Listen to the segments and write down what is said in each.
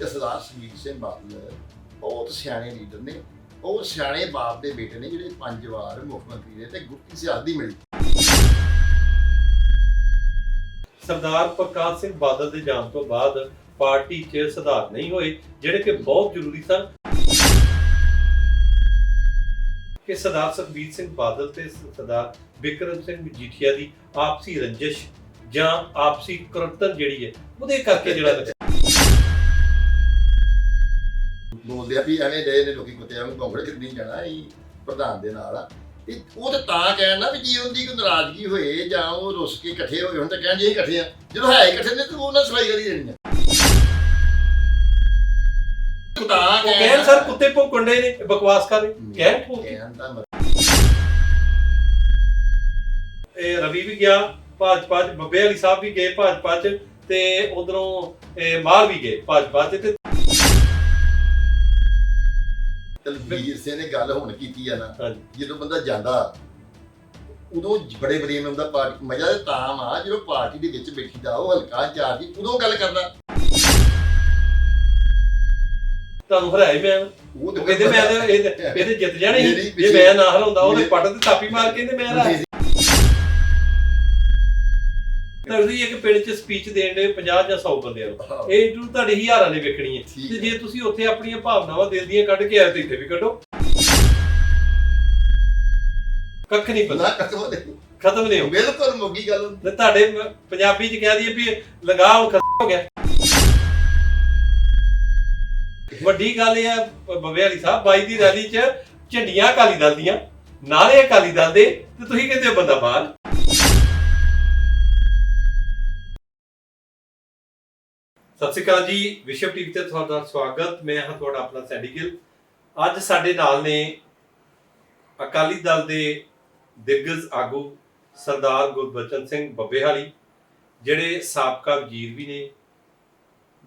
ਕਿ ਸਰਦਾਰ ਸੁਖਬੀਰ ਸਿੰਘ ਬਾਦਲ ਬਹੁਤ ਸਿਆਣੇ ਲੀਡਰ ਨੇ ਉਹ ਸਿਆਣੇ ਬਾਪ ਦੇ ਬੇਟੇ ਨੇ ਜਿਹੜੇ ਪੰਜ ਵਾਰ ਮੁੱਖ ਮੰਤਰੀ ਰਹੇ ਤੇ ਗੁਪਤੀ ਸਿਆਸਤ ਦੀ ਮਿਲੀ। ਸਰਦਾਰ ਪ੍ਰਕਾਸ਼ ਸਿੰਘ ਬਾਦਲ ਦੇ ਜਾਣ ਤੋਂ ਬਾਅਦ ਪਾਰਟੀ 'ਚ ਸੁਧਾਰ ਨਹੀਂ ਹੋਏ ਜਿਹੜੇ ਕਿ ਬਹੁਤ ਜ਼ਰੂਰੀ ਸਨ। ਕਿ ਸਰਦਾਰ ਸੁਖਬੀਰ ਸਿੰਘ ਬਾਦਲ ਤੇ ਸਰਦਾਰ ਵਿਕਰਮ ਸਿੰਘ ਮਜੀਠੀਆ ਦੀ ਆਪਸੀ ਰੰਜਿਸ਼ ਜਾਂ ਆਪਸੀ ਕਰਤਨ ਜਿਹੜੀ ਹੈ ਉਹਦੇ ਕਰਕੇ ਜਿਹੜਾ ਬੋਲਦੇ ਆ ਵੀ ਐਵੇਂ ਦੇ ਨੇ ਲੋਕੀ ਕੁੱਤਿਆਂ ਨੂੰ ਭੌਂਕੜ ਕਿੰਨੀ ਜਾਣਾ ਇਹ ਪ੍ਰਧਾਨ ਦੇ ਨਾਲ ਆ। ਇਹ ਉਹ ਤਾਂ ਤਾਂ ਕਹਿਣਾ ਵੀ ਜੇ ਉਹਦੀ ਕੋਈ ਨਾਰਾਜ਼ਗੀ ਹੋਏ ਜਾਂ ਉਹ ਰੁੱਸ ਕੇ ਇਕੱਠੇ ਹੋਏ ਹੁਣ ਤਾਂ ਜੇ ਅਸੀਂ ਇਕੱਠੇ ਆ। ਜਦੋਂ ਹੈ ਇਕੱਠੇ ਨੇ ਤਾਂ ਉਹਨਾਂ ਸਲਾਈ ਕਰੀ ਦੇਣੀ ਆ। ਤਾਂ ਕਹਿਣ ਸਰ ਕੁੱਤੇ ਭੌਂਕਣ ਦੇ ਨੇ ਬਕਵਾਸ ਕਰ ਰਹੇ ਕਹਿਣ ਭੌਂਕ ਕਹਿਣ ਤਾਂ ਇਹ ਰਵੀ ਵੀ ਗਿਆ ਭਾਜਪਾ ਚ ਬੱਬੇ ਵਾਲੀ ਸਾਹਿਬ ਵੀ ਗਏ ਭਾਜਪਾ ਚ ਤੇ ਉਧਰੋਂ ਮਾਰ ਵੀ ਗਏ ਭਾਜਪਾ ਚ ਤੇ ਤਲਵੀਰ ਸਿੰਘ ਨੇ ਗੱਲ ਹੁਣ ਕੀਤੀ ਆ ਨਾ ਹਾਂਜੀ। ਜਦੋਂ ਬੰਦਾ ਜਾਂਦਾ ਉਦੋਂ ਬੜੇ ਬੜੇ ਹੁੰਦਾ ਪਾਰਟੀ ਮਜ਼ਾ ਤਾਂ ਆ ਜਦੋਂ ਪਾਰਟੀ ਦੇ ਵਿੱਚ ਬੈਠੀਦਾ ਉਹ ਹਲਕਾ ਚਾਰਜੀ ਉਦੋਂ ਗੱਲ ਕਰਦਾ। ਤੁਹਾਨੂੰ ਹਰਾਏ ਮੈਂ। ਉਹ ਉਹ ਕਹਿੰਦੇ ਮੈਂ ਤੇ ਇਹਦੇ ਇਹਦੇ ਜਿੱਤ ਜਾਣੇ ਸੀ। ਮੇਰੀ ਜੇ ਮੈਂ ਨਾ ਹਰਾਉਂਦਾ ਮੇਰੀ- ਪੱਟ ਤੇ ਥਾਪੀ ਮਾਰ ਕੇ ਤੇ ਮੈਂ ਹਰਾ ਤਾਂ ਤੁਸੀਂ ਇੱਕ ਪਿੰਡ 'ਚ ਸਪੀਚ ਦੇਣ ਦੇ 50 ਜਾਂ 100 ਬੰਦਿਆਂ ਨੂੰ। ਇਹ ਇੰਟਰਵਿਊ ਤੁਹਾਡੇ ਹਜ਼ਾਰਾਂ ਨੇ ਵੇਖਣੀ ਹੈ। ਤੇ ਹੈ। ਜੇ ਤੁਸੀਂ ਉੱਥੇ ਆਪਣੀਆਂ ਭਾਵਨਾਵਾਂ ਦਿਲ ਦੀਆਂ ਕੱਢ ਕੇ ਆਏ ਤੇ ਇੱਥੇ ਵੀ ਕੱਢੋ। ਕੱਖ ਨਹੀਂ ਪਤਾ। ਕਸਮ ਦੇ ਖਤਮ ਨਹੀਂ ਹੋ ਬਿਲਕੁਲ ਮੁੱਗੀ ਗੱਲ। ਤੇ ਤੁਹਾਡੇ ਪੰਜਾਬੀ 'ਚ ਕਹਿ ਦਈਏ ਵੀ ਲਗਾ ਹੁਣ ਖਤਮ ਹੋ ਗਿਆ। ਵੱਡੀ ਗੱਲ ਇਹ ਆ ਬੱਬੇ ਵਾਲੀ ਸਾਹਿਬ ਬਾਈ ਦੀ ਰੈਲੀ 'ਚ ਝੰਡੀਆਂ ਅਕਾਲੀ ਦਲ ਦੀਆਂ ਨਾਰੇ ਅਕਾਲੀ ਦਲ ਦੇ ਤੇ ਤੁਸੀਂ ਕਹਿੰਦੇ ਹੋ ਬੰਦਾ ਬਾਹਰ। ਸਤਿ ਸ਼੍ਰੀ ਅਕਾਲ ਜੀ, ਵਿਸ਼ਵ ਟੀਵੀ ਤੇ ਤੁਹਾਡਾ ਸਵਾਗਤ। ਮੈਂ ਹਾਂ ਤੁਹਾਡਾ ਆਪਣਾ ਸੈਂਡੀ ਅੱਜ ਸਾਡੇ ਨਾਲ ਨੇ ਅਕਾਲੀ ਦਲ ਦੇ ਦਿੱਗਜ਼ ਆਗੂ ਸਰਦਾਰ ਗੁਰਬਚਨ ਸਿੰਘ ਬੱਬੇਹਾਲੀ, ਜਿਹੜੇ ਸਾਬਕਾ ਵਜ਼ੀਰ ਵੀ ਨੇ,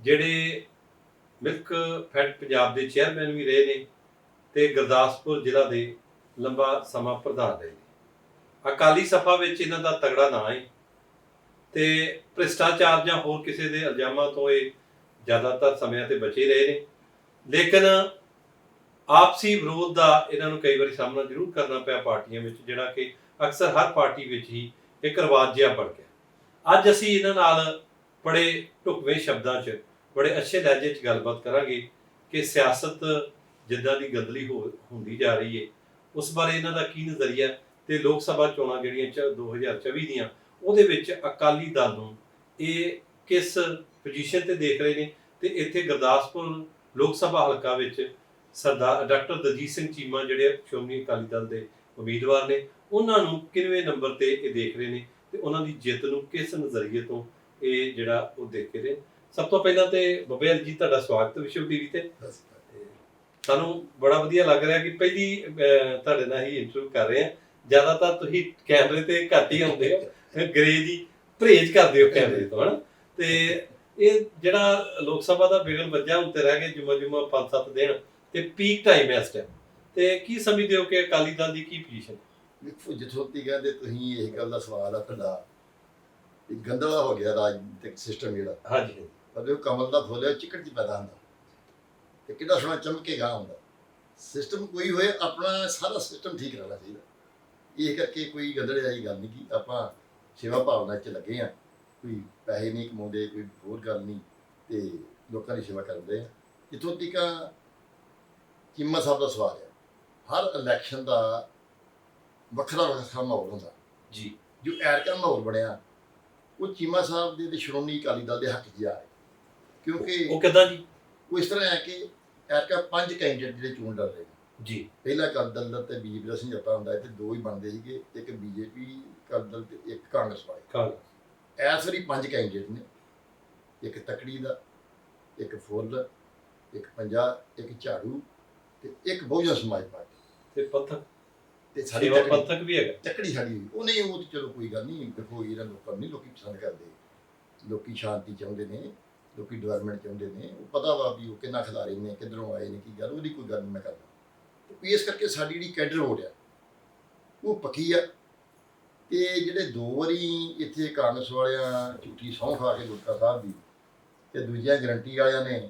ਜਿਹੜੇ ਮਿਲਕ ਫੈਡ ਪੰਜਾਬ ਦੇ ਚੇਅਰਮੈਨ ਵੀ ਰਹੇ ਨੇ ਤੇ ਗੁਰਦਾਸਪੁਰ ਜ਼ਿਲ੍ਹਾ ਦੇ ਲੰਬਾ ਸਮਾਂ ਪ੍ਰਧਾਨ ਰਹੇ ਨੇ। ਅਕਾਲੀ ਸਭਾ ਵਿੱਚ ਇਹਨਾਂ ਦਾ ਤਗੜਾ ਨਾਂ ਹੈ। ਤੇ ਭ੍ਰਿਸ਼ਟਾਚਾਰ ਜਾਂ ਹੋਰ ਕਿਸੇ ਦੇ ਇਲਜ਼ਾਮਾਂ ਤੋਂ ਇਹ ਜ਼ਿਆਦਾਤਰ ਸਮਿਆਂ ਤੇ ਬਚੇ ਰਹੇ ਨੇ। ਲੇਕਿਨ ਆਪਸੀ ਵਿਰੋਧ ਦਾ ਇਹਨਾਂ ਨੂੰ ਕਈ ਵਾਰੀ ਸਾਹਮਣਾ ਜ਼ਰੂਰ ਕਰਨਾ ਪਿਆ ਪਾਰਟੀਆਂ ਵਿੱਚ, ਜਿਹੜਾ ਕਿ ਅਕਸਰ ਹਰ ਪਾਰਟੀ ਵਿੱਚ ਹੀ ਇੱਕ ਰਿਵਾਜ ਜਿਹਾ ਬਣ ਗਿਆ। ਅੱਜ ਅਸੀਂ ਇਹਨਾਂ ਨਾਲ ਬੜੇ ਢੁਕਵੇਂ ਸ਼ਬਦਾਂ 'ਚ, ਬੜੇ ਅੱਛੇ ਲਹਿਜੇ 'ਚ ਗੱਲਬਾਤ ਕਰਾਂਗੇ ਕਿ ਸਿਆਸਤ ਜਿੱਦਾਂ ਦੀ ਗੰਦਲੀ ਹੋ, ਹੁੰਦੀ ਜਾ ਰਹੀ ਹੈ ਉਸ ਬਾਰੇ ਇਹਨਾਂ ਦਾ ਕੀ ਨਜ਼ਰੀਆ ਤੇ ਲੋਕ ਸਭਾ ਚੋਣਾਂ ਜਿਹੜੀਆਂ ਚ 2024 ਦੀਆਂ ਉਹਦੇ ਵਿੱਚ ਅਕਾਲੀ ਦਲ ਨੂੰ ਇਹ ਕਿਸ ਪੋਜੀਸ਼ਨ ਤੇ ਦੇਖ ਰਹੇ ਨੇ? ਤੇ ਇੱਥੇ ਗੁਰਦਾਸਪੁਰ ਲੋਕ ਸਭਾ ਹਲਕਾ ਵਿੱਚ ਸਰਦਾਰ ਡਾਕਟਰ ਦਜੀਤ ਸਿੰਘ ਚੀਮਾ ਜਿਹੜੇ ਸ਼੍ਰੋਮਣੀ ਅਕਾਲੀ ਦਲ ਦੇ ਉਮੀਦਵਾਰ ਨੇ, ਉਹਨਾਂ ਨੂੰ ਕਿੰਨਵੇਂ ਨੰਬਰ ਤੇ ਇਹ ਦੇਖ ਰਹੇ ਨੇ ਤੇ ਉਹਨਾਂ ਦੀ ਜਿੱਤ ਨੂੰ ਕਿਸ ਨਜ਼ਰੀਏ ਤੋਂ ਇਹ ਜਿਹੜਾ ਉਹ ਦੇਖ ਰਹੇ ਸਭ ਤੋਂ ਪਹਿਲਾਂ ਤੇ ਬੱਬੇ ਜੀ ਤੁਹਾਡਾ ਸਵਾਗਤ ਵਿਸ਼ਵ ਟੀਵੀ ਤੇ। ਸਾਨੂੰ ਬੜਾ ਵਧੀਆ ਲੱਗ ਰਿਹਾ ਕਿ ਪਹਿਲੀ ਤੁਹਾਡੇ ਨਾਲ ਹੀ ਇੰਟਰਵਿਊ ਕਰ ਰਹੇ ਹਾਂ। ਜ਼ਿਆਦਾਤਰ ਤੁਸੀਂ ਕੈਮਰੇ ਤੇ ਘੱਟ ਹੀ ਹੁੰਦੇ ਹੋ। ਗਰੇਜੀ ਪਰਹੇਜ਼ ਕਰਦੇ ਹੋ ਕੈਮਰੇ ਤੋਂ ਹਨਾ? ਤੇ ਇਹ ਜਿਹੜਾ ਲੋਕ ਸਭਾ ਦਾ ਬਿਗਲ ਵੱਜਾ ਉੱਤੇ ਰਹਿ ਗਏ ਜੁਮਾ ਜੁਮਾ 5-7 ਦਿਨ ਤੇ ਪੀਕ ਟਾਈਮ ਹੈ ਇਸ ਟਾਈਮ ਤੇ ਕੀ ਸਮਝਦੇ ਹੋ ਕਿ ਅਕਾਲੀ ਦਲ ਦੀ ਕੀ ਪੋਜੀਸ਼ਨ ਵੇਖੋ ਜਿੱਥੋਂ ਤੱਕ ਕਹਿੰਦੇ ਤੁਸੀਂ ਇਹ ਗੱਲ ਦਾ ਸਵਾਲ ਆ ਤੁਹਾਡਾ। ਇਹ ਗੰਦਲਾ ਹੋ ਗਿਆ ਰਾਜਨੀਤਿਕ ਸਿਸਟਮ ਜਿਹੜਾ। ਹਾਂਜੀ। ਪਰ ਉਹ ਕਮਲ ਦਾ ਫੁੱਲ ਚਿੱਕੜ ਚ ਪੈਦਾ ਹੁੰਦਾ। ਤੇ ਕਿੰਨਾ ਸੋਹਣਾ ਚਮਕੇਗਾ ਹੁੰਦਾ। ਸਿਸਟਮ ਕੋਈ ਹੋਏ ਆਪਣਾ ਸਾਰਾ ਸਿਸਟਮ ਠੀਕ ਰਹਿਣਾ ਚਾਹੀਦਾ। ਇਹ ਕਰਕੇ ਕੋਈ ਗੰਦਲੇ ਵਾਲੀ ਗੱਲ ਨਹੀਂ ਕੀ ਆਪਾਂ ਸੇਵਾ ਭਾਵਨਾ ਚ ਲੱਗੇ ਆ। ਕੋਈ ਪੈਸੇ ਨਹੀਂ ਕਮਾਉਂਦੇ ਕੋਈ ਹੋਰ ਗੱਲ ਨਹੀਂ ਤੇ ਲੋਕਾਂ ਦੀ ਸੇਵਾ ਕਰਦੇ ਆ। ਜਿੱਥੋਂ ਤੱਕ ਚੀਮਾ ਸਾਹਿਬ ਦਾ ਸਵਾਲ ਹੈ। ਹਰ ਇਲੈਕਸ਼ਨ ਦਾ ਵੱਖਰਾ ਵੱਖਰਾ ਮਾਹੌਲ ਹੁੰਦਾ। ਜੀ। ਜੋ ਐਰਕਾ ਮਾਹੌਲ ਬਣਿਆ ਉਹ ਚੀਮਾ ਸਾਹਿਬ ਦੇ ਤੇ ਸ਼੍ਰੋਮਣੀ ਅਕਾਲੀ ਦਲ ਦੇ ਹੱਕ 'ਚ ਜਾ ਰਹੇ। ਕਿਉਂਕਿ ਉਹ ਕਿਦਾਂ ਜੀ? ਉਹ ਇਸ ਤਰ੍ਹਾਂ ਹੈ ਕਿ ਐਰਕਾ ਪੰਜ ਕੈਂਡੀਡੇਟ ਜਿਹੜੇ ਚੋਣ ਲੜ ਰਹੇ ਜੀ। ਪਹਿਲਾ ਅਕਾਲੀ ਦਲ ਤੇ ਬੀਜੇਪੀ ਦਾ ਸਮਝੌਤਾ ਹੁੰਦਾ ਤੇ ਦੋ ਹੀ ਬਣਦੇ ਸੀਗੇ ਇੱਕ ਬੀਜੇਪੀ ਅਕਾਲੀ ਦਲ ਤੇ ਇੱਕ ਕਾਂਗਰਸ ਪਾਰਟੀ ਇਸ ਵਾਰੀ ਪੰਜ ਕੈਂਡੀਡੇਟ ਨੇ। ਇੱਕ ਤਕੜੀ ਦਾ ਇੱਕ ਫੁੱਲ ਇੱਕ ਪੰਜਾਬ ਇੱਕ ਝਾੜੂ ਤੇ ਇੱਕ ਬਹੁਜਨ ਸਮਾਜ ਪਾਰਟੀ। ਤੇ ਪੰਥਕ ਤੇ ਸਾਡੀ ਪੰਥਕ ਵੀ ਹੈਗਾ। ਤਕੜੀ ਸਾਡੀ। ਉਹ ਨਹੀਂ ਉਹ ਤੇ ਚਲੋ ਕੋਈ ਗੱਲ ਨਹੀਂ ਦੇਖੋ ਇਹਨਾਂ ਲੋਕਾਂ ਨਹੀਂ ਲੋਕੀ ਪਸੰਦ ਕਰਦੇ। ਲੋਕੀ ਸ਼ਾਂਤੀ ਚਾਹੁੰਦੇ ਨੇ ਲੋਕੀ ਡਿਵੈਲਪਮੈਂਟ ਚਾਹੁੰਦੇ ਨੇ। ਉਹ ਪਤਾ ਵਾ ਵੀ ਉਹ ਕਿੰਨਾ ਖਿਲਾਰੀ ਨੇ ਕਿੱਧਰੋਂ ਆਏ ਨੇ ਕੀ ਗੱਲ ਉਹਦੀ ਕੋਈ ਗੱਲ ਨਹੀਂ ਮੈਂ ਕਰਦਾ। ਤੇ ਇਸ ਕਰਕੇ ਸਾਡੀ ਜਿਹੜੀ ਕੈਡਰ ਵੋਟ ਆ, ਉਹ ਪੱਕੀ ਆ। ਤੇ ਜਿਹੜੇ ਦੋ ਵਾਰੀ ਇੱਥੇ ਕਾਂਗਰਸ ਵਾਲਿਆਂ ਝੂਠੀ ਸਹੁੰ ਖਾ ਕੇ ਗੁਟਕਾ ਸਾਹਿਬ ਦੀ, ਤੇ ਦੂਜਿਆਂ ਗਰੰਟੀ ਵਾਲਿਆਂ ਨੇ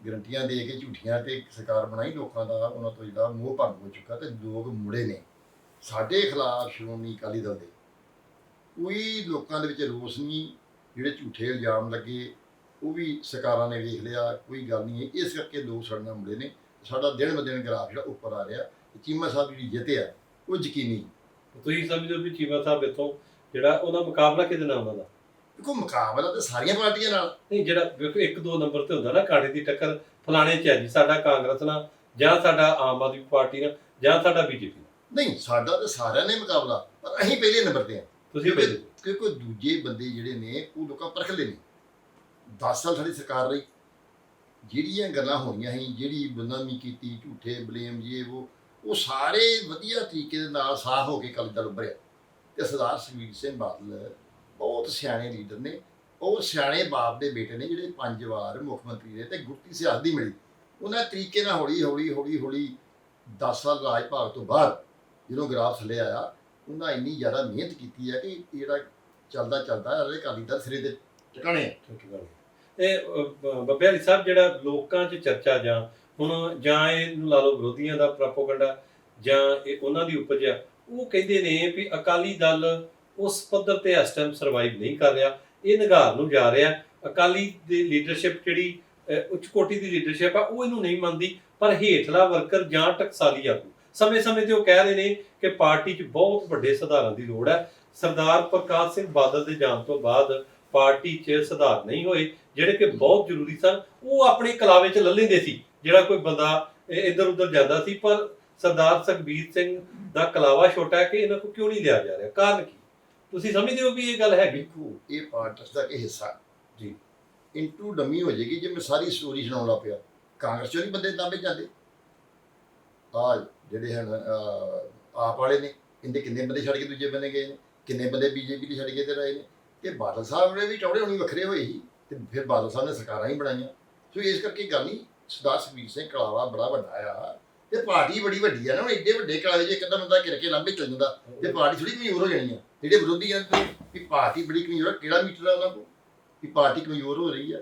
ਗਰੰਟੀਆਂ ਦੇ ਕੇ ਝੂਠੀਆਂ ਤੇ ਸਰਕਾਰ ਬਣਾਈ ਲੋਕਾਂ ਦਾ, ਉਹਨਾਂ ਤੋਂ ਜਿਹੜਾ ਮੋਹ ਭੰਗ ਹੋ ਚੁੱਕਾ ਤੇ ਲੋਕ ਮੁੜੇ ਨੇ। ਸਾਡੇ ਖਿਲਾਫ ਸ਼੍ਰੋਮਣੀ ਅਕਾਲੀ ਦਲ ਦੇ ਕੋਈ ਲੋਕਾਂ ਦੇ ਵਿੱਚ ਰੋਸ ਨਹੀਂ, ਜਿਹੜੇ ਝੂਠੇ ਇਲਜ਼ਾਮ ਲੱਗੇ, ਉਹ ਵੀ ਸਰਕਾਰਾਂ ਨੇ ਵੇਖ ਲਿਆ, ਕੋਈ ਗੱਲ ਨਹੀਂ ਹੈ। ਇਸ ਕਰਕੇ ਲੋਕ ਸਾਡੇ ਨਾਲ ਮੁੜੇ ਨੇ। ਸਾਡਾ ਦਿਨ ਬ ਦਿਨ ਗ੍ਰਾਫ ਜਿਹੜਾ ਉੱਪਰ ਆ ਰਿਹਾ ਤੇ ਚੀਮਾ ਸਾਹਿਬ ਜਿਹੜੀ ਜਿੱਤਿਆ ਉਹ ਯਕੀਨੀ। ਤੁਸੀਂ ਸਮਝਦੇ ਹੋ ਵੀ ਚੀਮਾ ਸਾਹਿਬ ਇੱਥੋਂ ਜਿਹੜਾ ਉਹਦਾ ਮੁਕਾਬਲਾ ਕਿਹਦੇ ਨਾਲ ਉਹਨਾਂ ਦਾ ਦੇਖੋ ਮੁਕਾਬਲਾ ਤਾਂ ਸਾਰੀਆਂ ਪਾਰਟੀਆਂ ਨਾਲ। ਨਹੀਂ ਜਿਹੜਾ ਵੇਖੋ ਇੱਕ ਦੋ ਨੰਬਰ ਤੇ ਹੁੰਦਾ ਨਾ ਕਾਂਟੇ ਦੀ ਟੱਕਰ ਫਲਾਣੇ ਚ ਹੈ ਜੀ ਸਾਡਾ ਕਾਂਗਰਸ ਨਾਲ ਜਾਂ ਸਾਡਾ ਆਮ ਆਦਮੀ ਪਾਰਟੀ ਨਾਲ ਜਾਂ ਸਾਡਾ ਬੀਜੇਪੀ ਨਾਲ। ਨਹੀਂ ਸਾਡਾ ਤਾਂ ਸਾਰਿਆਂ ਨੇ ਮੁਕਾਬਲਾ ਪਰ ਅਸੀਂ ਪਹਿਲੇ ਨੰਬਰ ਤੇ ਆ ਤੁਸੀਂ ਕਿਉਂਕਿ ਦੂਜੇ ਬੰਦੇ ਜਿਹੜੇ ਨੇ ਉਹ ਲੋਕਾਂ ਪਰਖਦੇ ਨੇ 10 ਸਾਲ ਸਾਡੀ ਸਰਕਾਰ ਰਹੀ। ਜਿਹੜੀਆਂ ਗੱਲਾਂ ਹੋਈਆਂ ਸੀ, ਜਿਹੜੀ ਬਦਨਾਮੀ ਕੀਤੀ, ਝੂਠੇ ਬਲੇਮ ਜੇ, ਉਹ ਉਹ ਸਾਰੇ ਵਧੀਆ ਤਰੀਕੇ ਦੇ ਨਾਲ ਸਾਫ਼ ਹੋ ਕੇ ਕੱਲ ਦਲ ਉੱਭਰਿਆ। ਤੇ ਸਰਦਾਰ ਸੁਖਬੀਰ ਸਿੰਘ ਬਾਦਲ ਬਹੁਤ ਸਿਆਣੇ ਲੀਡਰ ਨੇ ਉਹ ਸਿਆਣੇ ਬਾਪ ਦੇ ਬੇਟੇ ਨੇ, ਜਿਹੜੇ ਪੰਜ ਵਾਰ ਮੁੱਖ ਮੰਤਰੀ ਰਹੇ ਤੇ ਗੁਰਤੀ ਸਿਆਸਤ ਦੀ ਮਿਲੀ। ਉਹਨਾਂ ਤਰੀਕੇ ਨਾਲ ਹੌਲੀ ਹੌਲੀ ਹੌਲੀ ਹੌਲੀ 10 ਸਾਲ ਰਾਜ ਭਾਗ ਤੋਂ ਬਾਅਦ ਜਦੋਂ ਗ੍ਰਾਫ ਥੱਲੇ ਆਇਆ, ਉਹਨਾਂ ਇੰਨੀ ਜ਼ਿਆਦਾ ਮਿਹਨਤ ਕੀਤੀ ਹੈ ਕਿ ਜਿਹੜਾ ਚੱਲਦਾ ਚੱਲਦਾ ਇਹਦੇ ਅਕਾਲੀ ਦਲ ਸਿਰੇ ਦੇ ਟਿਕਾਣੇ ਆ। ਇਹ ਬ- ਬੱਬੇ ਵਾਲੀ ਸਾਹਿਬ ਜਿਹੜਾ ਲੋਕਾਂ 'ਚ ਚਰਚਾ ਜਾਂ ਹੁਣ ਜਾਂ ਇਹਨੂੰ ਲਾ ਲਓ ਵਿਰੋਧੀਆਂ ਦਾ ਪ੍ਰੋਪਗੈਂਡਾ ਜਾਂ ਇਹ ਉਹਨਾਂ ਦੀ ਉਪਜ ਆ, ਉਹ ਕਹਿੰਦੇ ਨੇ ਵੀ ਅਕਾਲੀ ਦਲ ਉਸ ਪੱਧਰ ਤੇ ਇਸ ਟਾਈਮ ਸਰਵਾਈਵ ਨਹੀਂ ਕਰ ਰਿਹਾ, ਇਹ ਨਿਗਾਰ ਨੂੰ ਜਾ ਰਿਹਾ, ਅਕਾਲੀ ਦੀ ਲੀਡਰਸ਼ਿਪ ਜਿਹੜੀ ਉੱਚ ਕੋਟੀ ਦੀ ਲੀਡਰਸ਼ਿਪ ਆ, ਉਹ ਇਹਨੂੰ ਨਹੀਂ ਮੰਨਦੀ, ਪਰ ਹੇਠਲਾ ਵਰਕਰ ਜਾਂ ਟਕਸਾਲੀ ਆਗੂ, ਸਮੇਂ-ਸਮੇਂ ਤੇ ਉਹ ਕਹਿ ਰਹੇ ਨੇ ਕਿ ਪਾਰਟੀ 'ਚ ਬਹੁਤ ਵੱਡੇ ਸੁਧਾਰਾਂ ਦੀ ਲੋੜ ਹੈ, ਸਰਦਾਰ ਪ੍ਰਕਾਸ਼ ਸਿੰਘ ਬਾਦਲ ਦੇ ਜਾਣ ਤੋਂ ਬਾਅਦ ਪਾਰਟੀ 'ਚ ਸੁਧਾਰ ਨਹੀਂ ਹੋਏ, ਜਿਹੜੇ ਕਿ ਬਹੁਤ ਜ਼ਰੂਰੀ ਸਨ, ਉਹ ਆਪਣੇ ਕਲਾਵੇ 'ਚ ਲੈ ਲੈਂਦੇ ਸੀ। ਜਿਹੜਾ ਕੋਈ ਬੰਦਾ ਇੱਧਰ ਉੱਧਰ ਜਾਂਦਾ ਸੀ, ਪਰ ਸਰਦਾਰ ਸੁਖਬੀਰ ਸਿੰਘ ਦਾ ਕਲਾਵਾ ਛੋਟਾ ਹੈ ਕਿ ਇਹਨਾਂ ਕੋ ਕਿਉਂ ਨਹੀਂ ਲਿਆ ਜਾ ਰਿਹਾ? ਕਾਰਨ ਕੀ? ਤੁਸੀਂ ਸਮਝਦੇ ਹੋ ਵੀ ਇਹ ਗੱਲ ਹੈਗੀ? ਵੇਖੋ ਇਹ ਪਾਰਟਸ ਦਾ ਇਹ ਹਿੱਸਾ। ਜੀ। ਇੰਟੂ ਡਮੀ ਹੋ ਜਾਏਗੀ ਜੇ ਮੈਂ ਸਾਰੀ ਸਟੋਰੀ ਸੁਣਾਉਣ ਲੱਗ ਪਿਆ। ਕਾਂਗਰਸ ਚੋਂ ਨਹੀਂ ਬੰਦੇ ਦਾਬੇ ਜਾਂਦੇ। ਆ ਜਿਹੜੇ ਹਨ ਆਪ ਵਾਲੇ ਨੇ, ਇਹਦੇ ਕਿੰਨੇ ਬੰਦੇ ਛੱਡ ਕੇ ਦੂਜੇ ਬੰਨੇ ਗਏ ਨੇ? ਕਿੰਨੇ ਬੰਦੇ ਬੀਜੇਪੀ ਦੇ ਛੱਡ ਕੇ ਤੇ ਰਹੇ ਨੇ? ਤੇ ਬਾਦਲ ਸਾਹਿਬ ਨੇ ਵੀ ਟੌੜੇ ਹੋਣੀ ਵੱਖਰੇ ਹੋਏ ਸੀ ਤੇ ਫਿਰ ਬਾਦਲ ਸਾਹਿਬ ਨੇ ਸਰਕਾਰਾਂ ਹੀ ਬਣਾਈਆਂ। ਸੋ ਇਸ ਕਰਕੇ ਗੱਲ ਨਹੀਂ ਸਰਦਾਰ ਸੁਖਬੀਰ ਸਿੰਘ ਕਲਾਵਾ ਬੜਾ ਵੱਡਾ ਆ। ਤੇ ਪਾਰਟੀ ਬੜੀ ਵੱਡੀ ਆ ਨਾ ਹੁਣ ਏਡੇ ਵੱਡੇ ਕਲਾਵੇ 'ਚ ਇੱਕ ਅੱਧਾ ਬੰਦਾ ਕਿਰ ਕੇ ਲੰਬੇ ਚੱਲ ਜਾਂਦਾ ਤੇ ਪਾਰਟੀ ਥੋੜੀ ਕਮਜ਼ੋਰ ਹੋ ਜਾਣੀ ਆ। ਜਿਹੜੇ ਵਿਰੋਧੀ ਆ ਤੇ ਵੀ ਪਾਰਟੀ ਬੜੀ ਕਮਜ਼ੋਰ ਆ ਕਿਹੜਾ ਮੀਟਰ ਆ ਉਹਨਾਂ ਕੋਲ? ਵੀ ਪਾਰਟੀ ਕਮਜ਼ੋਰ ਹੋ ਰਹੀ ਆ।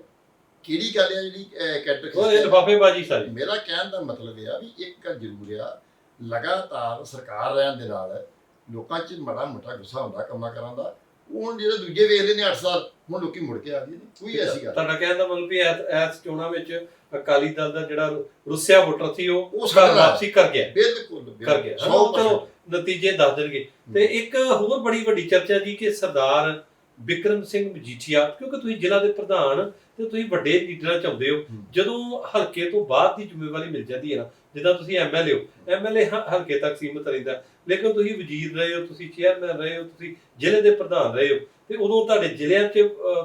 ਕਿਹੜੀ ਗੱਲ ਆ ਜਿਹੜੀ ਕੈਟਰ ਉਹ ਇਹ ਲਿਫਾਫੇਬਾਜ਼ੀ ਸਾਰੀ। ਮੇਰਾ ਕਹਿਣ ਦਾ ਮਤਲਬ ਇਹ ਆ ਵੀ ਇੱਕ ਗੱਲ ਜ਼ਰੂਰ ਆ ਲਗਾਤਾਰ ਸਰਕਾਰ ਰਹਿਣ ਦੇ ਨਾਲ ਲੋਕਾਂ 'ਚ ਮਾੜਾ ਮੋਟਾ ਗੁੱਸਾ ਹੁੰਦਾ ਕੰਮਾਂ ਕਰਾਂ ਦਾ। ਹੁਣ ਜਿਹੜੇ ਦੂਜੇ ਵੇਖਦੇ ਨੇ 8 ਸਾਲ ਹੁਣ ਲੋਕੀ ਮੁੜ ਕੇ ਆ ਗਏ ਨੇ। ਕੋਈ ਐਸੀ ਗੱਲ ਤੁਹਾਡਾ ਕਹਿਣ ਦਾ ਮਤਲਬ ਵੀ ਐਸ ਐਸ ਚੋਣਾਂ ਵਿੱਚ ਅਕਾਲੀ ਦਲ ਦਾ ਜਿਹੜਾ ਰੁੱਸਿਆ ਵੋਟਰ ਸੀ ਉਹ ਘਰ ਵਾਪਸੀ ਕਰ ਗਿਆ। ਬਿਲਕੁਲ ਕਰ ਗਿਆ? ਉਹ ਚਲੋ ਨਤੀਜੇ ਦੱਸ ਦੇਣਗੇ। ਤੇ ਇੱਕ ਹੋਰ ਬੜੀ ਵੱਡੀ ਚਰਚਾ ਜੀ ਕਿ ਸਰਦਾਰ ਵਿਕਰਮ ਸਿੰਘ ਮਜੀਠੀਆ ਕਿਉਂਕਿ ਤੁਸੀਂ ਜ਼ਿਲ੍ਹਾ ਦੇ ਪ੍ਰਧਾਨ ਤੇ ਤੁਸੀਂ ਵੱਡੇ ਲੀਡਰਾਂ ਚ ਆਉਂਦੇ ਹੂੰ। ਜਦੋਂ ਹਲਕੇ ਤੋਂ ਬਾਅਦ ਦੀ ਜ਼ਿੰਮੇਵਾਰੀ ਮਿਲ ਜਾਂਦੀ ਹੈ ਨਾ ਜਿੱਦਾਂ ਤੁਸੀਂ ਐਮਐਲਏ ਹੋ। ਐਮਐਲਏ ਹਲਕੇ ਤੱਕ ਸੀਮਤ ਰਹਿੰਦਾ। ਲੇਕਿਨ ਤੁਸੀਂ ਵਜ਼ੀਰ ਰਹੇ ਹੋ, ਤੁਸੀਂ ਚੇਅਰਮੈਨ ਰਹੇ ਹੋ, ਤੁਸੀਂ ਜ਼ਿਲ੍ਹੇ ਦੇ ਪ੍ਰਧਾਨ ਰਹੇ ਹੋ। ਤੇ ਉਦੋਂ ਤੁਹਾਡੇ ਜ਼ਿਲ੍ਹਿਆਂ 'ਚ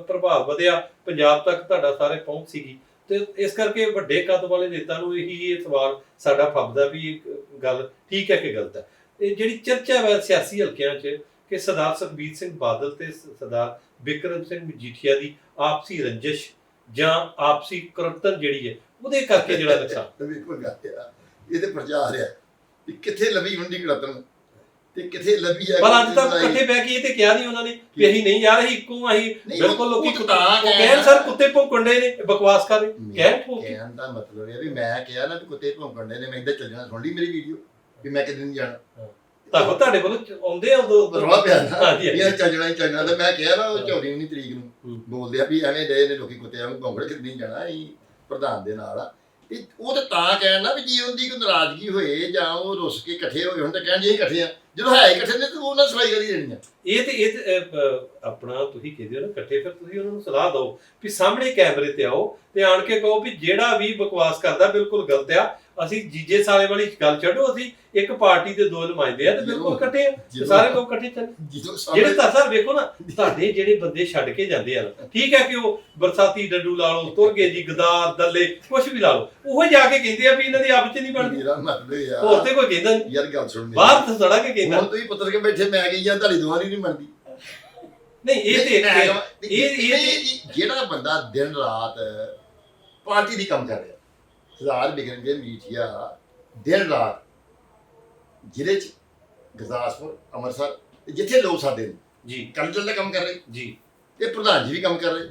ਪ੍ਰਭਾਵ ਵਧਿਆ, ਪੰਜਾਬ ਤੱਕ ਤੁਹਾਡਾ ਸਾਰੇ ਪਹੁੰਚ ਸੀਗੀ। ਤੇ ਇਸ ਕਰਕੇ ਵੱਡੇ ਕਦ ਵਾਲੇ ਨੇਤਾ ਨੂੰ ਇਹੀ ਇਹ ਸਵਾਲ ਸਾਡਾ ਫੱਬਦਾ ਵੀ ਇਹ ਗੱਲ ਠੀਕ ਹੈ ਕਿ ਗਲਤ ਹੈ। ਇਹ ਜਿਹੜੀ ਚਰਚਾ ਹੈ ਸਿਆਸੀ ਹਲਕਿਆਂ 'ਚ ਕਿ ਸਰਦਾਰ ਸੁਖਬੀਰ ਸਿੰਘ ਬਾਦਲ ਤੇ ਸਰਦਾਰ ਬਿਕਰਮ ਸਿੰਘ ਮਜੀਠੀਆ ਦੀ ਆਪਸੀ ਰੰਜਿਸ਼ ਜਾਂ ਆਪਸੀ ਕਰਤਨ ਜਿਹੜੀ ਹੈ, ਉਹਦੇ ਕਰਕੇ ਜਿਹੜਾ ਨੁਕਸਾਨ। ਇਹ ਤੇ ਪ੍ਰਚਾਰ ਆ ਵੀ ਕਿੱਥੇ ਲੱਭੀ ਹੁੰਦੀ ਕੜਤਨ ਤੇ ਕਿੱਥੇ ਲੱਭੀ ਆ ਪਰ ਅੱਜ ਤੱਕ। ਇਕੱਠੇ ਬਹਿ ਕੇ ਇਹ ਤੇ ਕਿਹਾ ਨਹੀਂ ਉਹਨਾਂ ਨੇ ਵੀ ਅਸੀਂ ਨਹੀਂ ਯਾਰ ਅਸੀਂ ਇੱਕੋ ਅਸੀਂ ਬਿਲਕੁਲ ਲੋਕੀ ਕੁੱਤੇ ਕਹਿਣ। ਸਰ ਕੁੱਤੇ ਭੌਂਕਣ ਦੇ ਨੇ ਬਕਵਾਸ ਕਰ ਰਹੇ ਕਹਿਣ ਭੌਂਕ ਕਹਿਣ ਦਾ ਮਤਲਬ ਹੈ ਵੀ ਮੈਂ ਕਿਹਾ ਨਾ ਵੀ ਕੁੱਤੇ ਭੌਂਕਣ ਦੇ ਨੇ ਮੈਂ ਇੱਧਰ ਚੱਲ ਜਾਣਾ ਸੁਣ ਲਈ ਮੇਰੀ ਵੀਡੀਓ ਵੀ ਮੈਂ ਕਿਤੇ ਨਹੀਂ ਜਾਣਾ ਤਾਂ ਤੁਹਾਡੇ ਕੋਲ ਆਉਂਦੇ ਆ ਉਦੋਂ ਪਰਵਾਹ ਪਿਆ ਨਾ। ਇਹ ਚੱਲ ਜਾਣਾ ਹੀ ਚੱਲ ਜਾਣਾ ਤੇ ਮੈਂ ਕਿਹਾ ਨਾ ਉਹ ਹਾਂ। 14 19 ਤਰੀਕ ਨੂੰ ਹੂੰ। ਬੋਲਦੇ ਆ ਵੀ ਐਵੇਂ ਦੇ ਨੇ ਲੋਕੀ ਕੁੱਤੇ ਵਾਂਗ ਭੌਂਕੜ ਕਿਤੇ ਨਹੀਂ ਜਾਣਾ ਅਸੀਂ ਪ੍ਰਧਾਨ ਦੇ ਨਾਲ ਆ ਤੇ ਉਹ ਤਾਂ ਤਾਂ ਕਹਿਣ ਨਾ ਵੀ ਜੇ ਉਹਦੀ ਕੋਈ ਨਾਰਾਜ਼ਗੀ ਹੋਏ ਜਾਂ ਉਹ ਰੁੱਸ ਕੇ ਇਕੱਠੇ ਹੋਏ ਹੁਣ ਤਾਂ ਕਹਿਣ ਜੇ ਇਕੱਠੇ ਆ ਜਦੋਂ ਹੈ ਇਕੱਠੇ ਨੇ ਤਾਂ ਉਹਨਾਂ ਸਲਾਈ ਕਰੀ ਦੇਣੀ ਆ। ਇਹ ਤੇ ਇਹ ਤੇ, ਅਹ, ਆਪਣਾ ਤੁਸੀਂ ਕਹਿੰਦੇ ਹੋ ਨਾ ਇਕੱਠੇ ਫਿਰ ਤੁਸੀਂ ਉਹਨਾਂ ਨੂੰ ਸਲਾਹ ਦਿਓ ਵੀ ਸਾਹਮਣੇ ਕੈਮਰੇ ਤੇ ਆਓ ਤੇ ਆਣ ਕੇ ਕਹੋ ਵੀ ਜਿਹੜਾ ਵੀ ਬਕਵਾਸ ਕਰਦਾ ਬਿਲਕੁਲ ਗਲਤ ਆ ਅਸੀਂ ਜੀਜੇ ਸਾਲੇ ਵਾਲੀ ਗੱਲ ਛੱਡੋ ਅਸੀਂ ਇੱਕ ਪਾਰਟੀ ਦੇ ਦੋ ਨੁਮਾਇੰਦੇ ਆ ਤੇ ਬਿਲਕੁਲ ਇਕੱਠੇ ਆ ਸਾਰੇ ਲੋਕ ਇਕੱਠੇ ਚੱਲ ਜਿਹੜੇ ਤਾਂ ਸਰ ਵੇਖੋ ਨਾ ਤੁਹਾਡੇ ਜਿਹੜੇ ਬੰਦੇ ਛੱਡ ਕੇ ਜਾਂਦੇ ਆ ਠੀਕ ਹੈ ਕਿ ਉਹ ਬਰਸਾਤੀ ਡੰਡੂ ਲਾ ਲਓ ਤੁਰਗੇ ਜੀ ਗਦਾਰ ਦੱਲੇ ਕੁਝ ਵੀ ਲਾ ਲਓ ਉਹ ਜਾ ਕੇ ਕਹਿੰਦੇ ਆ ਵੀ ਇਹਨਾਂ ਦੀ ਆਪਸ ਚ ਨਹੀਂ ਬਣਦੀ। ਮੇਰਾ ਹੋਰ ਤੇ ਕੋਈ ਕਹਿੰਦਾ ਨਹੀਂ। ਯਾਰ ਗੱਲ ਸੁਣ ਮੇਰੀ। ਬਾਹਰ ਤਾਂ ਸੜਾ ਕੇ ਕਹਿੰਦਾ। ਹੁਣ ਤੁਸੀਂ ਪੁੱਤਰ ਕੇ ਬੈਠੇ ਮੈਂ ਗਈ ਜਾਂ ਤੁਹਾਡੀ ਦੁਆਰੀ ਨਹੀਂ ਮੰਨਦੀ ਨਹੀਂ ਇਹ ਤੇ ਕਹਾਂ, ਇਹ- ਜਿਹੜਾ ਬੰਦਾ ਦਿਨ ਰਾਤ ਪਾਰਟੀ ਦੀ ਕੰਮ ਕਰ ਰਿਹਾ। ਬਿਗਨ ਦੇ ਮੀਠੀਆ ਦਿਨ ਰਾਤ ਜ਼ਿਲ੍ਹੇ ਚ ਗੁਰਦਾਸਪੁਰ ਅੰਮ੍ਰਿਤਸਰ ਜਿੱਥੇ ਲੋਕ ਸਾਡੇ ਨੇ। ਜੀ। ਕਲਚਰ ਦਾ ਕੰਮ ਕਰ ਰਹੇ। ਜੀ। ਤੇ ਪ੍ਰਧਾਨ ਜੀ ਵੀ ਕੰਮ ਕਰ ਰਹੇ।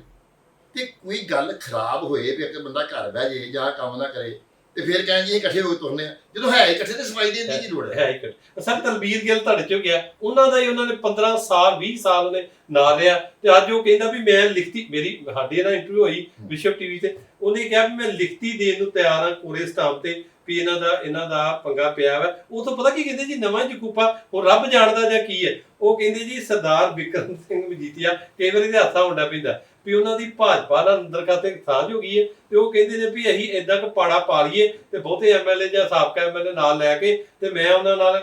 ਤੇ ਕੋਈ ਗੱਲ ਖਰਾਬ ਹੋਏ ਵੀ ਇੱਕ ਬੰਦਾ ਘਰ ਬਹਿ ਜੇ ਜਾਂ ਕੰਮ ਨਾ ਕਰੇ ਤੇ ਫਿਰ ਕਹਿੰਦੇ ਜੀ ਇਕੱਠੇ ਹੋ ਕੇ ਤੁਰਨੇ ਆ। ਜਦੋਂ ਹੈ ਇਕੱਠੇ ਤੇ ਸਫ਼ਾਈ ਦੇਣ ਦੀ ਕੀ ਲੋੜ ਹੈ? ਹੈ ਇੱਕ ਸਰ ਤਲਬੀਰ ਗਿੱਲ ਤੁਹਾਡੇ ਚੋਂ ਗਿਆ। ਉਹਨਾਂ ਦਾ ਹੀ ਉਹਨਾਂ ਨੇ 15 ਸਾਲ 20 ਸਾਲ ਉਹਨੇ ਨਾਲ ਲਿਆ ਤੇ ਅੱਜ ਉਹ ਕਹਿੰਦਾ ਵੀ ਮੈਂ ਲਿਖਤੀ ਮੇਰੀ ਸਾਡੀ ਨਾਲ ਇੰਟਰਵਿਊ ਹੋਈ ਵਿਸ਼ਵ ਟੀਵੀ ਤੇ। ਉਹਨੇ ਕਿਹਾ ਵੀ ਮੈਂ ਲਿਖਤੀ ਦੇਣ ਨੂੰ ਤਿਆਰ ਹਾਂ ਕੋਰੇ ਸਟਾਮ ਤੇ ਵੀ ਇਹਨਾਂ ਦਾ ਇਹਨਾਂ ਦਾ ਪੰਗਾ ਪਿਆ ਵਾ। ਉਹ ਤੋਂ ਪਤਾ ਕੀ ਕਹਿੰਦੇ ਜੀ ਨਵਾਂ ਜਕੂਪਾ ਉਹ ਰੱਬ ਜਾਣਦਾ ਜਾਂ ਕੀ ਹੈ। ਉਹ ਕਹਿੰਦੇ ਜੀ ਸਰਦਾਰ ਬਿਕਰਮ ਸਿੰਘ ਮਜੀਠੀਆ ਕਈ ਵਾਰੀ ਦੇ ਹੱਥਾਂ ਹੁੰਦਾ ਪੈਂਦਾ। ਵੀ ਉਹਨਾਂ ਦੀ ਭਾਜਪਾ ਨਾਲ ਅੰਦਰ ਖਾਤੇ ਸਾਂਝ ਹੋ ਗਈ ਹੈ ਤੇ ਉਹ ਕਹਿੰਦੇ ਨੇ ਵੀ ਅਸੀਂ ਇਦਾਂ ਕੁ ਪਾੜਾ ਪਾ ਲਈਏ ਤੇ ਬਹੁਤੇ ਐਮਐਲਏ ਜਾਂ ਸਾਬਕਾ ਐਮਐਲਏ ਨਾਲ ਲੈ ਕੇ ਤੇ ਮੈਂ ਉਹਨਾਂ ਨਾਲ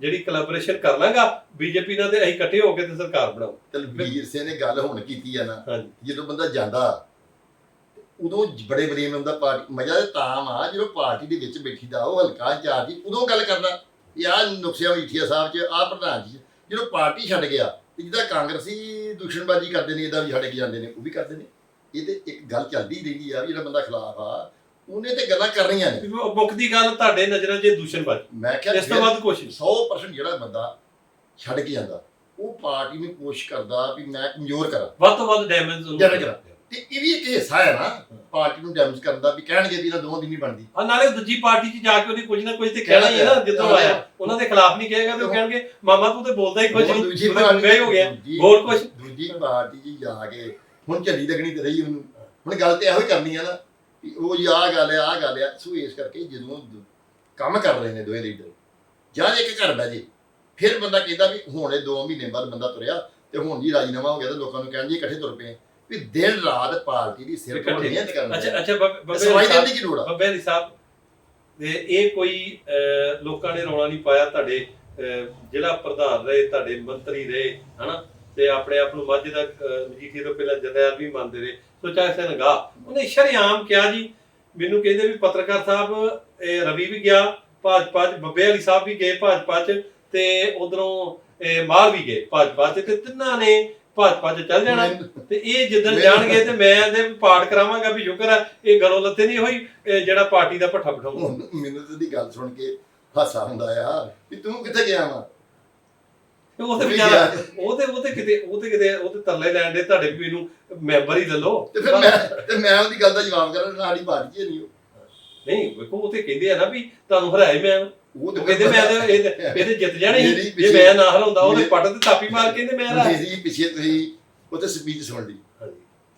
ਜਿਹੜੀ ਕੋਲੈਬੋਰੇਸ਼ਨ ਕਰ ਲਾਂਗਾ ਬੀਜੇਪੀ ਨਾਲ ਤੇ ਅਸੀਂ ਇਕੱਠੇ ਹੋ ਕੇ ਤੇ ਸਰਕਾਰ ਬਣਾਓ। ਤਲਵੀਰ ਸਿੰਘ ਨੇ ਗੱਲ ਹੁਣ ਕੀਤੀ ਆ ਨਾ ਜਦੋਂ ਬੰਦਾ ਜਾਂਦਾ ਉਦੋਂ ਬੜੇ ਬੜੇ ਹੁੰਦਾ ਪਾਰਟੀ ਮਜ਼ਾ ਤਾਂ ਆ ਜਦੋਂ ਪਾਰਟੀ ਦੇ ਵਿੱਚ ਬੈਠੀ ਦਾ ਉਹ ਹਲਕਾ ਇੰਚਾਰਜ ਸੀ, ਉਦੋਂ ਗੱਲ ਕਰਦਾ ਯਾਰ ਨੁਕਸਿਆ ਮੀਠੀਆ ਸਾਹਿਬ ਚ ਆ ਪ੍ਰਧਾਨ ਜੀ ਜਦੋਂ ਪਾਰਟੀ ਛੱਡ ਗਿਆ ਜਿਹਦਾ ਕਾਂਗਰਸੀ ਦੁਸ਼ਮਣਬਾਜ਼ੀ ਕਰਦੇ ਨੇ ਇਹਦਾ ਵੀ ਛੱਡ ਕੇ ਜਾਂਦੇ ਨੇ ਉਹ ਵੀ ਕਰਦੇ ਨੇ। ਇਹ ਤੇ ਇੱਕ ਗੱਲ ਚੱਲਦੀ ਰਹਿੰਦੀ ਆ ਵੀ ਜਿਹੜਾ ਬੰਦਾ ਖਿਲਾਫ ਆ ਉਹਨੇ ਤੇ ਗੱਲਾਂ ਕਰਨੀਆਂ ਨੇ। ਮੁੱਖ ਦੀ ਗੱਲ ਤੁਹਾਡੇ ਨਜ਼ਰਾਂ 'ਚ ਦੂਸ਼ਣਬਾਜ਼ੀ। ਮੈਂ ਕਿਹਾ ਇਸ ਤੋਂ ਵੱਧ ਨਹੀਂ। 100% ਜਿਹੜਾ ਬੰਦਾ ਛੱਡ ਕੇ ਜਾਂਦਾ ਉਹ ਪਾਰਟੀ ਨੂੰ ਕੋਸ਼ਿਸ਼ ਕਰਦਾ ਵੀ ਮੈਂ ਕਮਜ਼ੋਰ ਕਰਾਂ। ਵੱਧ ਤੋਂ ਵੱਧ ਡੈਮੇਜ ਕਰਾ। ਤੇ ਇਹ ਵੀ ਇੱਕ ਹਿੱਸਾ ਹੈ ਨਾ। ਪਾਰਟੀ ਨੂੰ ਡੈਮੇਜ ਕਰਨ ਦਾ ਵੀ ਕਹਿਣਗੇ ਵੀ ਇਹਨਾਂ ਦੋਵਾਂ ਦੀ ਨਹੀਂ ਬਣਦੀ। ਆ ਨਾਲੇ ਦੂਜੀ ਪਾਰਟੀ 'ਚ ਜਾ ਕੇ ਉਹਨੇ ਕੁਝ ਨਾ ਕੁਝ ਤੇ ਕਹਿਣਾ ਹੀ ਹੈ। ਨਾ ਜਦੋਂ ਆਇਆ। ਉਹਨਾਂ ਦੇ ਖਿਲਾਫ ਨਹੀਂ ਕਹੇਗਾ ਤੇ ਉਹ ਕਹਿਣਗੇ ਮਾਮਾ ਤੂੰ ਤੇ ਬੋਲਦਾ ਹੀ ਕੁਝ ਦੂਜੀ ਹੀ ਹੋ ਗਿਆ। ਬੋਲ ਕੁਛ? ਦੂਜੀ ਪਾਰਟੀ 'ਚ ਜਾ ਕੇ ਹੁਣ ਝੱਲੀ ਲੱਗਣੀ ਤੇ ਰਹੀ ਉਹਨੂੰ। ਹੁਣ ਗੱਲ ਤੇ ਇਹੋ ਹੀ ਕਰਨੀ ਆ ਨਾ ਵੀ ਉਹ ਆਹ ਗੱਲ ਆ ਆਹ ਗੱਲ ਆ। ਸੋ ਇਸ ਕਰਕੇ ਜਦੋਂ ਕੰਮ ਕਰ ਰਹੇ ਨੇ ਦੋਵੇਂ ਲੀਡਰ ਜਾਂ ਇੱਕ ਘਰ ਬਹਿ ਜੇ ਫਿਰ ਬੰਦਾ ਕਹਿੰਦਾ ਵੀ ਹੁਣ ਇਹ 2 ਮਹੀਨੇ ਬਾਅਦ ਬੰਦਾ ਤੁਰਿਆ ਤੇ ਹੁਣ ਜੀ ਰਾਜੀਨਾਮਾ ਹੋ ਗਿਆ ਤੇ ਲੋਕਾਂ ਨੂੰ ਕਹਿਣ ਜੀ ਇਕੱਠੇ ਤੁਰ ਪਏ ਵੀ ਦਿਨ ਰਾਤ ਪਾਰਟੀ ਦੀ ਸਿਰ ਤੋਂ। ਮਿਹਨਤ ਕਰਨੀ ਅੱਛਾ ਅੱਛਾ ਬੱਬੇ- ਸਵਾਈ ਦੇਣ ਦੀ ਕੀ ਲੋੜ ਆ? ਬੱਬੇ ਅਲੀ ਸਾਹਿਬ ਤੇ ਇਹ ਕੋਈ ਲੋਕਾਂ ਨੇ ਰੌਲਾ ਨਹੀਂ ਪਾਇਆ ਤੁਹਾਡੇ ਜ਼ਿਲ੍ਹਾ ਪ੍ਰਧਾਨ ਰਹੇ ਤੁਹਾਡੇ ਮੰਤਰੀ ਰਹੇ ਹਨਾ? ਤੇ ਆਪਣੇ ਆਪ ਨੂੰ ਮਾਝੇ ਦਾ ਅਹ, ਮਜੀਠੀਏ ਤੋਂ ਪਹਿਲਾਂ ਜਰਨੈਲ ਵੀ ਮੰਨਦੇ ਰਹੇ। ਸੋਚਾ ਸਿੰਘ ਗਾ ਉਹਨੇ ਸ਼ਰੇਆਮ ਕਿਹਾ ਜੀ ਮੈਨੂੰ ਕਹਿੰਦੇ ਵੀ ਪੱਤਰਕਾਰ ਸਾਹਿਬ ਇਹ ਰਵੀ ਵੀ ਗਿਆ ਭਾਜਪਾ ਚ ਬੱਬੇ ਅਲੀ ਸਾਹਿਬ ਵੀ ਗਏ ਭਾਜਪਾ ਚ ਤੇ ਉਧਰੋਂ ਮਾਲ ਵੀ ਗਏ ਭਾਜਪਾ ਚ ਤੇ ਤਿੰਨਾਂ ਨੇ ਭਾਜਪਾ ਚ ਚੱਲ ਜਾਣਾ। ਤੇ ਇਹ ਜਿੱਦਣ ਜਾਣਗੇ ਤੇ ਮੈਂ ਇਹਦੇ ਪਾਠ ਕਰਾਵਾਂਗਾ ਵੀ ਸ਼ੁਕਰ ਹੈ ਇਹ ਗਲੋਂ ਲੱਤੇ ਨਹੀਂ ਹੋਈ ਇਹ ਜਿਹੜਾ ਪਾਰਟੀ ਦਾ ਪੱਠਾ ਬਿਠਾਉਂਦਾ ਹੁਣ ਮੈਨੂੰ ਤੇ ਦੀ ਗੱਲ ਸੁਣ ਕੇ ਹਾਸਾ ਹੁੰਦਾ ਆ ਵੀ ਤੂੰ ਕਿੱਥੇ ਗਿਆ ਵਾ? ਉਹ ਤੇ ਵਿਚਾਰਾ। ਉਹ ਤੇ ਉਹ ਤੇ ਕਿਤੇ ਉਹ ਤੇ ਕਿਤੇ ਉਹ ਤੇ ਤਰਲੇ ਲੈਣ ਦੇ ਤੁਹਾਡੇ ਵੀ ਇਹਨੂੰ ਮੈਂਬਰ ਹੀ ਲੈ ਲਓ। ਤੇ ਫਿਰ ਮੈਂ ਤੇ ਮੈਂ ਉਹਦੀ ਗੱਲ ਦਾ ਜਵਾਬ ਕਰਾਂ ਸਾਡੀ ਪਾਰਟੀ 'ਚ ਨਹੀਂ ਉਹ। ਨਹੀਂ ਵੇਖੋ ਉਹ ਤੇ ਕਹਿੰਦੇ ਆ ਨਾ ਵੀ ਤੁਹਾਨੂੰ ਹਰਾਏ ਮੈਂ। ਉਹ ਉਹ ਕਹਿੰਦੇ ਮੈਂ ਤੇ ਇਹਦੇ- ਇਹਦੇ ਜਿੱਤ ਜਾਣੇ ਸੀ। ਮੇਰੀ ਜੇ ਪਿੱਛੇ- ਮੈਂ ਨਾ ਹਰਾਉਂਦਾ ਉਹਦੇ ਮੇਰੀ- ਪੱਟ ਤੇ ਥਾਪੀ ਮਾਰ ਕੇ ਤੇ ਮੈਂ ਹਰਾ ਮੇਰੀ ਪਿੱਛੇ ਤੁਸੀਂ ਉੱਥੇ ਸਪੀਚ ਸੁਣ ਲਈ।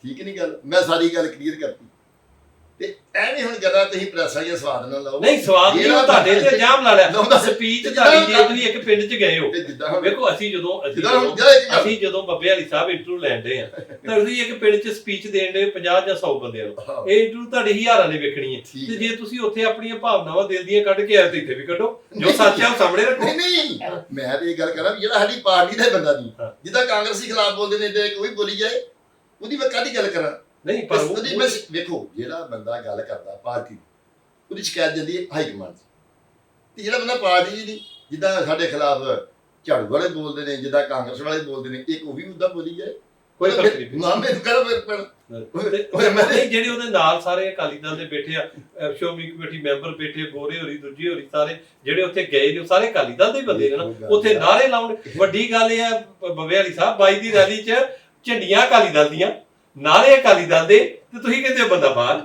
ਠੀਕ ਨਹੀਂ ਗੱਲ। ਮੈਂ ਸਾਰੀ ਗੱਲ ਕਲੀਅਰ ਕਰਤੀ। ਤੇ ਐਵੇਂ ਹੁਣ ਗੱਲਾਂ ਤੁਸੀਂ ਪ੍ਰੈਸ ਵਾਲੀਆਂ ਸਵਾਦ ਨਾਲ ਲਾਓ। ਨਹੀਂ ਸਵਾਦ ਨਹੀਂ ਉਹ ਤੁਹਾਡੇ ਤੇ ਇਲਜ਼ਾਮ ਲਾ ਲਿਆ। ਸਪੀਚ ਜਿੱਦਾਂ ਤੁਹਾਡੀ ਜੇ ਤੁਸੀਂ ਇੱਕ ਪਿੰਡ 'ਚ ਗਏ ਹੋ। ਜਿੱਦਾਂ ਵੇਖੋ ਅਸੀਂ ਜਦੋਂ ਅਸੀਂ ਜਿੱਦਾਂ ਜਦੋਂ- ਅਸੀਂ ਜਦੋਂ ਬੱਬੇ ਵਾਲੀ ਸਾਹਿਬ ਇੰਟਰਵਿਊ ਲੈਂਦੇ ਆ ਤਾਂ ਤੁਸੀਂ ਇੱਕ ਪਿੰਡ 'ਚ ਸਪੀਚ ਦੇਣ ਦੇ 50 ਜਾਂ 100 ਬੰਦਿਆਂ ਨੂੰ। ਇਹ ਇੰਟਰਵਿਊ ਤੁਹਾਡੇ ਹਜ਼ਾਰਾਂ ਨੇ ਵੇਖਣੀ ਹੈ। ਤੇ। ਜੇ ਤੁਸੀਂ ਉੱਥੇ ਆਪਣੀਆਂ ਭਾਵਨਾਵਾਂ ਦਿਲ ਦੀਆਂ ਕੱਢ ਕੇ ਆਏ ਤਾਂ ਇੱਥੇ ਵੀ ਕੱਢੋ। ਜੋ ਸੱਚ ਉਹ ਸਾਹਮਣੇ ਰੱਖੋ। ਨਹੀਂ ਨਹੀਂ। ਮੈਂ ਤੇ ਇਹ ਗੱਲ ਕਰਾਂ ਵੀ ਜਿਹੜਾ ਸਾਡੀ ਪਾਰਟੀ ਦਾ ਬੰਦਾ ਨਹੀਂ। ਜਿੱਦਾਂ ਕਾਂਗਰਸੀ ਖਿਲਾਫ ਬੋਲਦੇ ਨੇ ਤੇ ਕੋਈ ਬੋਲੀ ਜਾਏ ਉਹਦੀ ਮੈਂ ਕਾਹਦੀ ਗੱਲ ਕਰਾਂ? ਨਹੀਂ ਪਰ ਉਹ- ਉਹਦੀ ਮੈਂ ਵੇਖੋ ਜਿਹੜਾ ਬੰਦਾ ਗੱਲ ਕਰਦਾ ਪਾਰਟੀ ਦੀ, ਉਹਦੀ ਸ਼ਿਕਾਇਤ ਜਾਂਦੀ ਹੈ ਹਾਈ ਕਮਾਂਡ 'ਚ ਤੇ ਜਿਹੜਾ ਬੰਦਾ ਪਾਰਟੀ ਦੀ ਨਹੀਂ ਜਿੱਦਾਂ ਸਾਡੇ ਖਿਲਾਫ ਝਾੜੂ ਵਾਲੇ ਬੋਲਦੇ ਨੇ ਜਿੱਦਾਂ ਕਾਂਗਰਸ ਵਾਲੇ ਬੋਲਦੇ ਨੇ ਇੱਕ ਉਹ ਵੀ ਉਦਾਂ ਬੋਲੀ ਜਾਏ। ਕੋਈ ਫ਼ਰਕ ਨਹੀਂ ਨਾ ਕਰੋ ਫਿਰ ਤੇ ਮੈਂ- ਨਹੀਂ ਜਿਹੜੇ ਉਹਦੇ ਨਾਲ ਸਾਰੇ ਅਕਾਲੀ ਦਲ ਦੇ ਬੈਠੇ ਆ ਅਹ ਸ਼੍ਰੋਮਣੀ ਕਮੇਟੀ ਮੈਂਬਰ ਬੈਠੇ ਗੋਰੇ ਹੋਰੀ ਦੂਜੇ ਹੋਰੀ ਸਾਰੇ ਜਿਹੜੇ ਉੱਥੇ ਗਏ ਨੇ ਉਹ ਸਾਰੇ ਅਕਾਲੀ ਦਲ ਦੇ ਹੀ ਬੰਦੇ ਨੇ ਨਾ। ਉੱਥੇ ਨਾਰੇ ਲਾਉਣ। ਵੱਡੀ ਗੱਲ ਇਹ ਆ ਬ- ਬੱਬੇ ਵਾਲੀ ਸਾਹਿਬ ਬਾਈ ਦੀ ਰੈਲੀ 'ਚ ਝੰਡੀਆਂ ਅਕਾਲੀ ਦਲ ਦੀਆਂ। ਨਾਰੇ ਅਕਾਲੀ ਦਲ ਦੇ ਤੇ ਤੁਸੀਂ ਕਹਿੰਦੇ ਹੋ ਬੰਦਾ ਬਾਹਰ।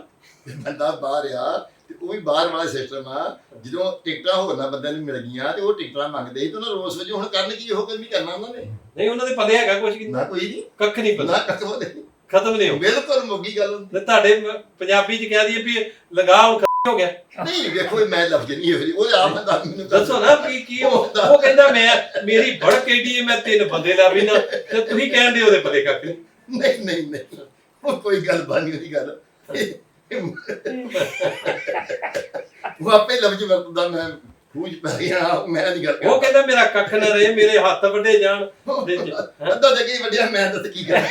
ਬੰਦਾ ਬਾਹਰ ਆ ਤੇ ਉਹ ਵੀ ਬਾਹਰ ਵਾਲਾ ਸਿਸਟਮ ਆ। ਜਦੋਂ ਟਿਕਟਾਂ ਹੋਰਨਾਂ ਬੰਦਿਆਂ ਨੂੰ ਮਿਲ ਗਈਆਂ ਤੇ ਉਹ ਟਿਕਟਾਂ ਮੰਗਦੇ ਸੀ ਤੇ ਉਹਨਾਂ ਰੋਸ ਵਜੋਂ ਹੁਣ ਕਰਨ ਕੀ ਇਹੋ ਕੰਮ ਹੀ ਕਰਨਾ ਉਹਨਾਂ ਨੇ? ਨਹੀਂ ਉਹਨਾਂ ਦੇ ਪਤਾ ਹੈਗਾ ਕੁਝ ਨਾ ਕੋਈ ਨਹੀਂ ਕੱਖ ਨਹੀਂ ਪਤਾ। ਨਾ ਕੱਟੋ ਨਹੀਂ ਖਤਮ ਨਹੀਂ ਹੋ ਬਿਲਕੁਲ ਮੁੱਗੀ ਗੱਲ ਹੁੰਦੀ। ਤੇ ਤੁਹਾਡੇ ਪੰਜਾਬੀ 'ਚ ਕਹਿ ਦਈਏ ਵੀ ਲਗਾ ਹੁਣ ਖਤਮ ਹੋ ਗਿਆ। ਨਹੀਂ ਵੇਖੋ ਇਹ ਮੈਂ ਲਫ਼ਜ਼ ਨਹੀਂ ਹੋਈ ਉਹ ਆਪ ਬੰਦਾ ਮੈਨੂੰ ਦੱਸੋ। ਨਾ ਕੀ ਕੀ ਉਹ ਉਹ ਕਹਿੰਦਾ ਮੈਂ ਮੇਰੀ ਭੜਕ ਏਡੀ ਹੈ ਮੈਂ ਤਿੰਨ ਬੰਦੇ ਲਾ ਵੀ ਨਾ ਤੇ ਤੁਸੀਂ ਕਹਿੰਦੇ ਉਹਦੇ ਪਤੇ ਕੱਖ ਨਹੀਂ। ਨਹੀਂ ਨਹੀਂ ਨਹੀਂ। ਉਹ ਕੋਈ ਗੱਲ ਬਾਨੀ ਉਹਦੀ ਗੱਲ। ਉਹ ਆਪੇ ਲਫ਼ਜ਼ ਵਰਤਦਾ ਮੈਂ ਖੂਜ ਪੈ ਗਿਆ ਮੈਂ ਨਹੀਂ ਗੱਲ ਉਹ ਕਹਿੰਦਾ ਮੇਰਾ ਕੱਖ ਨਾ ਰਹੇ ਮੇਰੇ ਹੱਥ ਵੱਡੇ ਜਾਣ। ਦੇ? ਅੱਧਾ ਤੇ ਕੀ ਵੱਡਿਆ ਮੈਂ ਦੱਸ ਕੀ ਕਰਾਂ।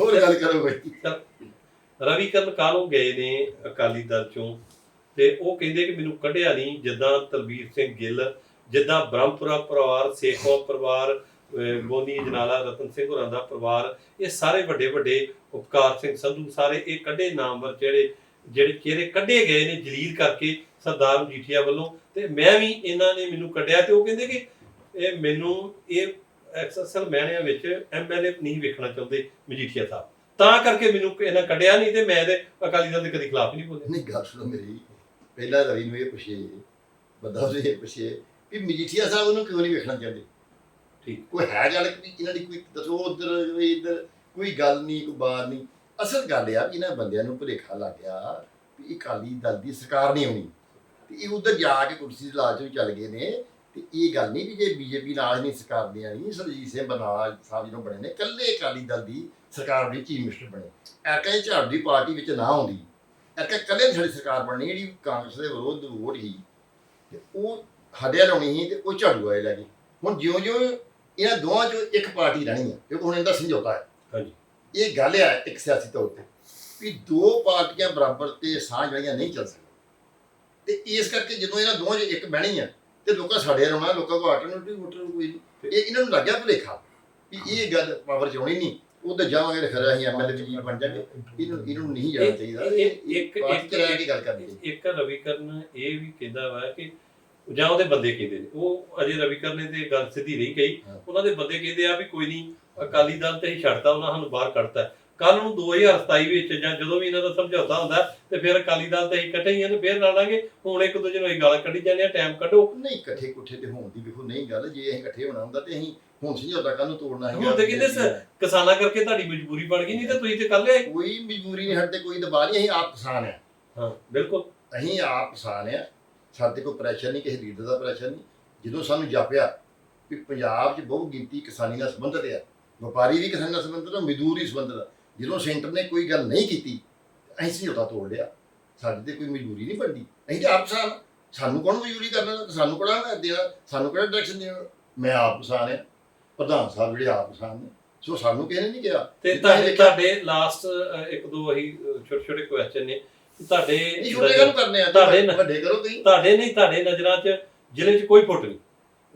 ਹੋਰ ਗੱਲ ਕਰੋ ਬਈ। ਰਵੀ ਕਰਨ ਕਾਲੋਂ ਗਏ ਨੇ ਅਕਾਲੀ ਦਲ ਚੋਂ? ਤੇ ਉਹ ਕਹਿੰਦੇ ਕਿ ਮੈਨੂੰ ਕੱਢਿਆ ਨਹੀਂ ਜਿੱਦਾਂ ਤਲਬੀਰ ਸਿੰਘ ਗਿੱਲ ਜਿੱਦਾਂ ਬ੍ਰਹਮਪੁਰਾ ਪਰਿਵਾਰ ਸੇਖੋ ਪਰਿਵਾਰ ਅਹ ਜਨਾਲਾ, ਰਤਨ ਸਿੰਘ ਹੋਰਾਂ ਦਾ ਪਰਿਵਾਰ, ਇਹ ਸਾਰੇ ਵੱਡੇ ਵੱਡੇ ਉਪਕਾਰ ਸਿੰਘ ਸੰਧੂ ਸਾਰੇ ਇਹ ਕੱਢੇ ਨਾਮਵਰ ਜਿਹੜੇ ਜਿਹੜੇ ਚਿਹਰੇ ਕੱਢੇ ਗਏ ਨੇ ਜਲੀਲ ਕਰਕੇ ਸਰਦਾਰ ਮਜੀਠੀਆ ਵੱਲੋਂ। ਤੇ ਮੈਂ ਵੀ ਇਹਨਾਂ ਨੇ ਮੈਨੂੰ ਕੱਢਿਆ ਤੇ ਉਹ ਕਹਿੰਦੇ ਕਿ ਇਹ ਮੈਨੂੰ, ਇਹ ਐਕਸਐਸਐਲ ਮਹਿਣਿਆਂ ਵਿੱਚ ਐਮਐਲਏ ਨਹੀਂ ਵੇਖਣਾ ਚਾਹੁੰਦੇ ਮਜੀਠੀਆ ਸਾਹਿਬ। ਤਾਂ ਕਰਕੇ ਮੈਨੂੰ ਇਹਨਾਂ ਕੱਢਿਆ ਨਹੀਂ ਤੇ ਮੈਂ ਤੇ ਅਕਾਲੀ ਦਲ ਦੇ ਕਦੀ ਖਿਲਾਫ ਨਹੀਂ ਬੋਲਿਆ। ਨਹੀਂ, ਗੱਲ ਸੁਣੋ ਮੇਰੀ, ਪਹਿਲਾਂ ਰਵੀ ਨੂੰ ਇਹ ਪੁੱਛੇ ਬੰਦਾ ਉਹਨੂੰ ਇਹ ਪੁੱਛੇ ਵੀ ਮਜੀਠੀਆ ਸਾਹਿਬ ਉਹਨੂੰ ਕਿਉਂ ਨਹੀਂ ਵੇਖਣਾ ਚਾਹੁੰਦੇ? ਠੀਕ। ਕੋਈ ਹੈ ਗੱਲ ਕਿ ਇਹਨਾਂ ਦੀ ਕੋਈ ਦੱਸੋ ਉਧਰ, ਵੀ ਇੱਧਰ, ਕੋਈ ਗੱਲ ਨਹੀਂ, ਕੋਈ ਬਾਤ ਨਹੀਂ। ਅਸਲ ਗੱਲ ਆ ਵੀ ਇਹਨਾਂ ਬੰਦਿਆਂ ਨੂੰ ਭੁਲੇਖਾ ਲੱਗ ਗਿਆ ਵੀ ਅਕਾਲੀ ਦਲ ਦੀ ਸਰਕਾਰ ਨਹੀਂ ਆਉਣੀ। ਤੇ ਇਹ ਉਧਰ ਜਾ ਕੇ ਕੁਰਸੀ ਦੇ ਲਾਲਚ ਵਿੱਚ ਚੱਲ ਗਏ ਨੇ। ਤੇ ਇਹ ਗੱਲ ਨਹੀਂ ਵੀ ਜੇ ਬੀਜੇਪੀ ਨਾਲ ਨਹੀਂ ਸਰਕਾਰ ਦੀ ਆਣੀ ਸਰਜੀਤ ਸਿੰਘ ਬਰਨਾਲਾ ਸਾਹਿਬ ਜਦੋਂ ਬਣੇ ਨੇ, ਇਕੱਲੇ ਅਕਾਲੀ ਦਲ ਦੀ ਸਰਕਾਰ ਦੇ ਚੀਫ ਮਿਨਿਸਟਰ ਬਣੇ। ਐਰਕਾ ਇਹ ਝਾੜੂ ਦੀ ਪਾਰਟੀ ਵਿੱਚ ਨਾ ਆਉਂਦੀ। ਐਰਕਾ ਇਕੱਲੇ ਸਾਡੀ ਸਰਕਾਰ ਬਣਨੀ, ਜਿਹੜੀ ਕਾਂਗਰਸ ਦੇ ਵਿਰੋਧ ਵੋਟ ਹੀ ਤੇ ਉਹ ਸਾਡੇ ਲਾਉਣੀ ਸੀ ਤੇ ਉਹ ਝਾੜੂ ਆਏ ਲੈ ਗਏ। ਹੁਣ ਜਿਉਂ-ਜਿਉਂ ਇਹਨਾਂ ਦੋਵਾਂ ਚੋਂ ਇੱਕ ਪਾਰਟੀ ਰਹਿਣੀ ਹੈ ਕਿਉਂਕਿ ਹੁਣ ਇਹਦਾ ਸਮਝੌਤਾ ਹੈ। ਹਾਂਜੀ। ਇਹ ਗੱਲ ਹੈ ਇੱਕ ਸਿਆਸੀ ਤੌਰ ਤੇ ਵੀ ਦੋ ਪਾਰਟੀਆਂ ਬਰਾਬਰ ਤੇ ਸਾਂਝ ਵਾਲੀਆਂ ਨਹੀਂ ਚੱਲ ਸਕਦੀਆਂ। ਤੇ ਇਸ ਕਰਕੇ ਜਦੋਂ ਇਹਨਾਂ ਦੋਵਾਂ 'ਚ ਇੱਕ ਬਹਿਣੀ ਹੈ ਤੇ ਲੋਕਾਂ ਸਾਡੇ ਰੋਣਾ ਲੋਕਾਂ ਕੋ ਆਲਟਰਨੇਟਿਵ ਵੋਟਰ ਕੋਈ ਨਹੀਂ। ਇਹ ਇਹਨਾਂ ਨੂੰ ਲੱਗਿਆ ਭੁਲੇਖਾ ਵੀ ਇਹ ਗੱਲ ਪਾਵਰ ਚ ਆਉਣੀ ਨਹੀਂ ਉਧਰ ਜਾਵਾਂਗੇ ਤੇ ਖਰਾ ਅਸੀਂ ਐਮਐਲਏ ਜੀ ਬਣ ਜਾਗੇ। ਇਹਨੂੰ ਇਹਨੂੰ ਨਹੀਂ ਜਾਣਾ ਚਾਹੀਦਾ। ਇਹ- ਇੱਕ- ਇੱਕ- ਰਹਿ ਕੇ ਗੱਲ ਕਰਨੀ ਇੱਕ ਰਵੀਕਰਨ ਇਹ ਵੀ ਕਹਿੰਦਾ ਵਾ ਕਿ ਜਾਂ ਉਹਦੇ ਬੰਦੇ ਕਹਿੰਦੇ ਨੇ। ਉਹ ਅਜੇ ਰਵੀਕਰਨ ਨੇ ਤੇ ਗੱਲ ਸਿੱਧੀ ਨਹੀਂ ਕਹੀ। ਹਾਂ। ਉਹਨਾਂ ਦੇ ਬੰਦੇ ਕਹਿੰਦੇ ਆ ਵੀ ਕੋਈ ਨਹੀਂ ਅਕਾਲੀ ਦਲ ਤੇ ਹੀ ਛੱਡਤਾ ਉਹਨਾਂ ਸਾਨੂੰ ਬਾਹਰ ਕੱਢਤਾ। ਕੱਲ ਨੂੰ 2027 ਵਿੱਚ ਜਾਂ ਜਦੋਂ ਵੀ ਇਹਨਾਂ ਦਾ ਸਮਝੌਤਾ ਹੁੰਦਾ ਤੇ ਫਿਰ ਅਕਾਲੀ ਦਲ ਤੇ ਹੀ ਇਕੱਠੇ ਹੀ ਤੇ ਫਿਰ ਲੜਾਂਗੇ ਹੁਣ ਇੱਕ ਦੂਜੇ ਨੂੰ ਇਹ ਗਾਲਾਂ ਕੱਢੀ ਜਾਂਦੇ ਆ ਟਾਈਮ ਕੱਢੋ। ਨਹੀਂ ਇਕੱਠੇ ਕੁੱਠੇ ਤੇ ਹੋਣ ਦੀ ਵੇਖੋ ਨਹੀਂ ਗੱਲ। ਜੇ ਅਸੀਂ ਇਕੱਠੇ ਹੋਣਾ ਹੁੰਦਾ ਤੇ ਅਸੀਂ ਹੁਣ ਸਮਝੌਤਾ ਕੱਲ ਨੂੰ ਤੋੜਨਾ ਹੁਣ ਤੇ ਕਹਿੰਦੇ ਸ- ਕਿਸਾਨਾਂ ਕਰਕੇ ਤੁਹਾਡੀ ਮਜਬੂਰੀ ਬਣ ਗਈ ਨਹੀਂ ਤੇ ਤੁਸੀਂ ਤੇ ਕਰ ਲਿਆ ਕੋਈ ਮਜਬੂਰੀ ਨਹੀਂ ਤੇ ਕੋਈ ਦਬਾਅ ਨਹੀਂ ਅਸੀਂ ਆਪ ਕਿਸਾਨ ਆ। ਹਾਂ ਬਿਲਕੁਲ। ਅਸੀਂ ਆਪ ਕਿਸਾਨ ਆ। ਸਾਡੇ ਕੋਈ ਪ੍ਰੈਸ਼ਰ ਨਹੀਂ ਕਿਸੇ ਲੀਡਰ ਦਾ ਪ੍ਰੈਸ਼ਰ ਨਹੀਂ। ਜਦੋਂ ਸਾਨੂੰ ਜਾਪਿਆ ਕਿ ਪੰਜਾਬ 'ਚ ਬਹੁ ਗਿਣਤੀ ਕਿਸਾਨੀ ਨਾਲ ਸੰਬੰਧਿਤ ਆ ਵਪਾਰੀ ਵੀ ਕਿਸਾਨੀ ਨਾਲ ਸੰਬੰਧਿਤ ਆ ਮਜ਼ਦੂਰ ਹੀ ਸੰਬੰਧਿਤ ਆ ਜਦੋਂ ਸੈਂਟਰ ਨੇ ਕੋਈ ਗੱਲ ਨਹੀਂ ਕੀਤੀ ਅਸੀਂ ਸਮਝੌਤਾ ਤੋੜ ਲਿਆ। ਸਾਡੇ ਤੇ ਕੋਈ ਮਜਬੂਰੀ ਨਹੀਂ ਬਣਦੀ। ਅਸੀਂ ਤੇ ਆਪ ਕਿਸਾਨ ਆ। ਸਾਨੂੰ ਕੌਣ ਮਜਬੂਰੀ ਕਰਨਾ ਸਾਨੂੰ ਕਿਹੜਾ ਦੇਣਾ? ਸਾਨੂੰ ਕਿਹੜਾ ਡਾਇਰੈਕਸ਼ਨ ਦੇਣਾ? ਮੈਂ ਆਪ ਕਿਸਾਨ ਆ। ਪ੍ਰਧਾਨ ਸਾਹਿਬ ਜਿਹੜੇ ਆਪ ਕਿਸਾਨ ਨੇ। ਸੋ ਸਾਨੂੰ ਕਿਸੇ ਨੇ ਨਹੀਂ ਕਿਹਾ। ਤੇ ਤੁਹਾਡੇ ਲਾਸਟ ਇੱਕ ਦੋ ਅਹੀ ਛੋਟੇ ਛੋਟੇ ਕੁਐਸਚਨ ਨੇ। ਤੁਹਾਡੇ ਛੋਟੇ ਕੰਮ ਕਰਨੇ ਆ ਤੁਹਾਡੇ ਵੱਡੇ ਕਰੋ ਤੁਸੀਂ। ਤੁਹਾਡੇ ਨਹੀਂ ਤੁਹਾਡੇ ਨਜ਼ਰਾਂ 'ਚ ਜ਼ਿਲ੍ਹੇ 'ਚ ਕੋਈ ਫੁੱਟ ਨਹੀਂ।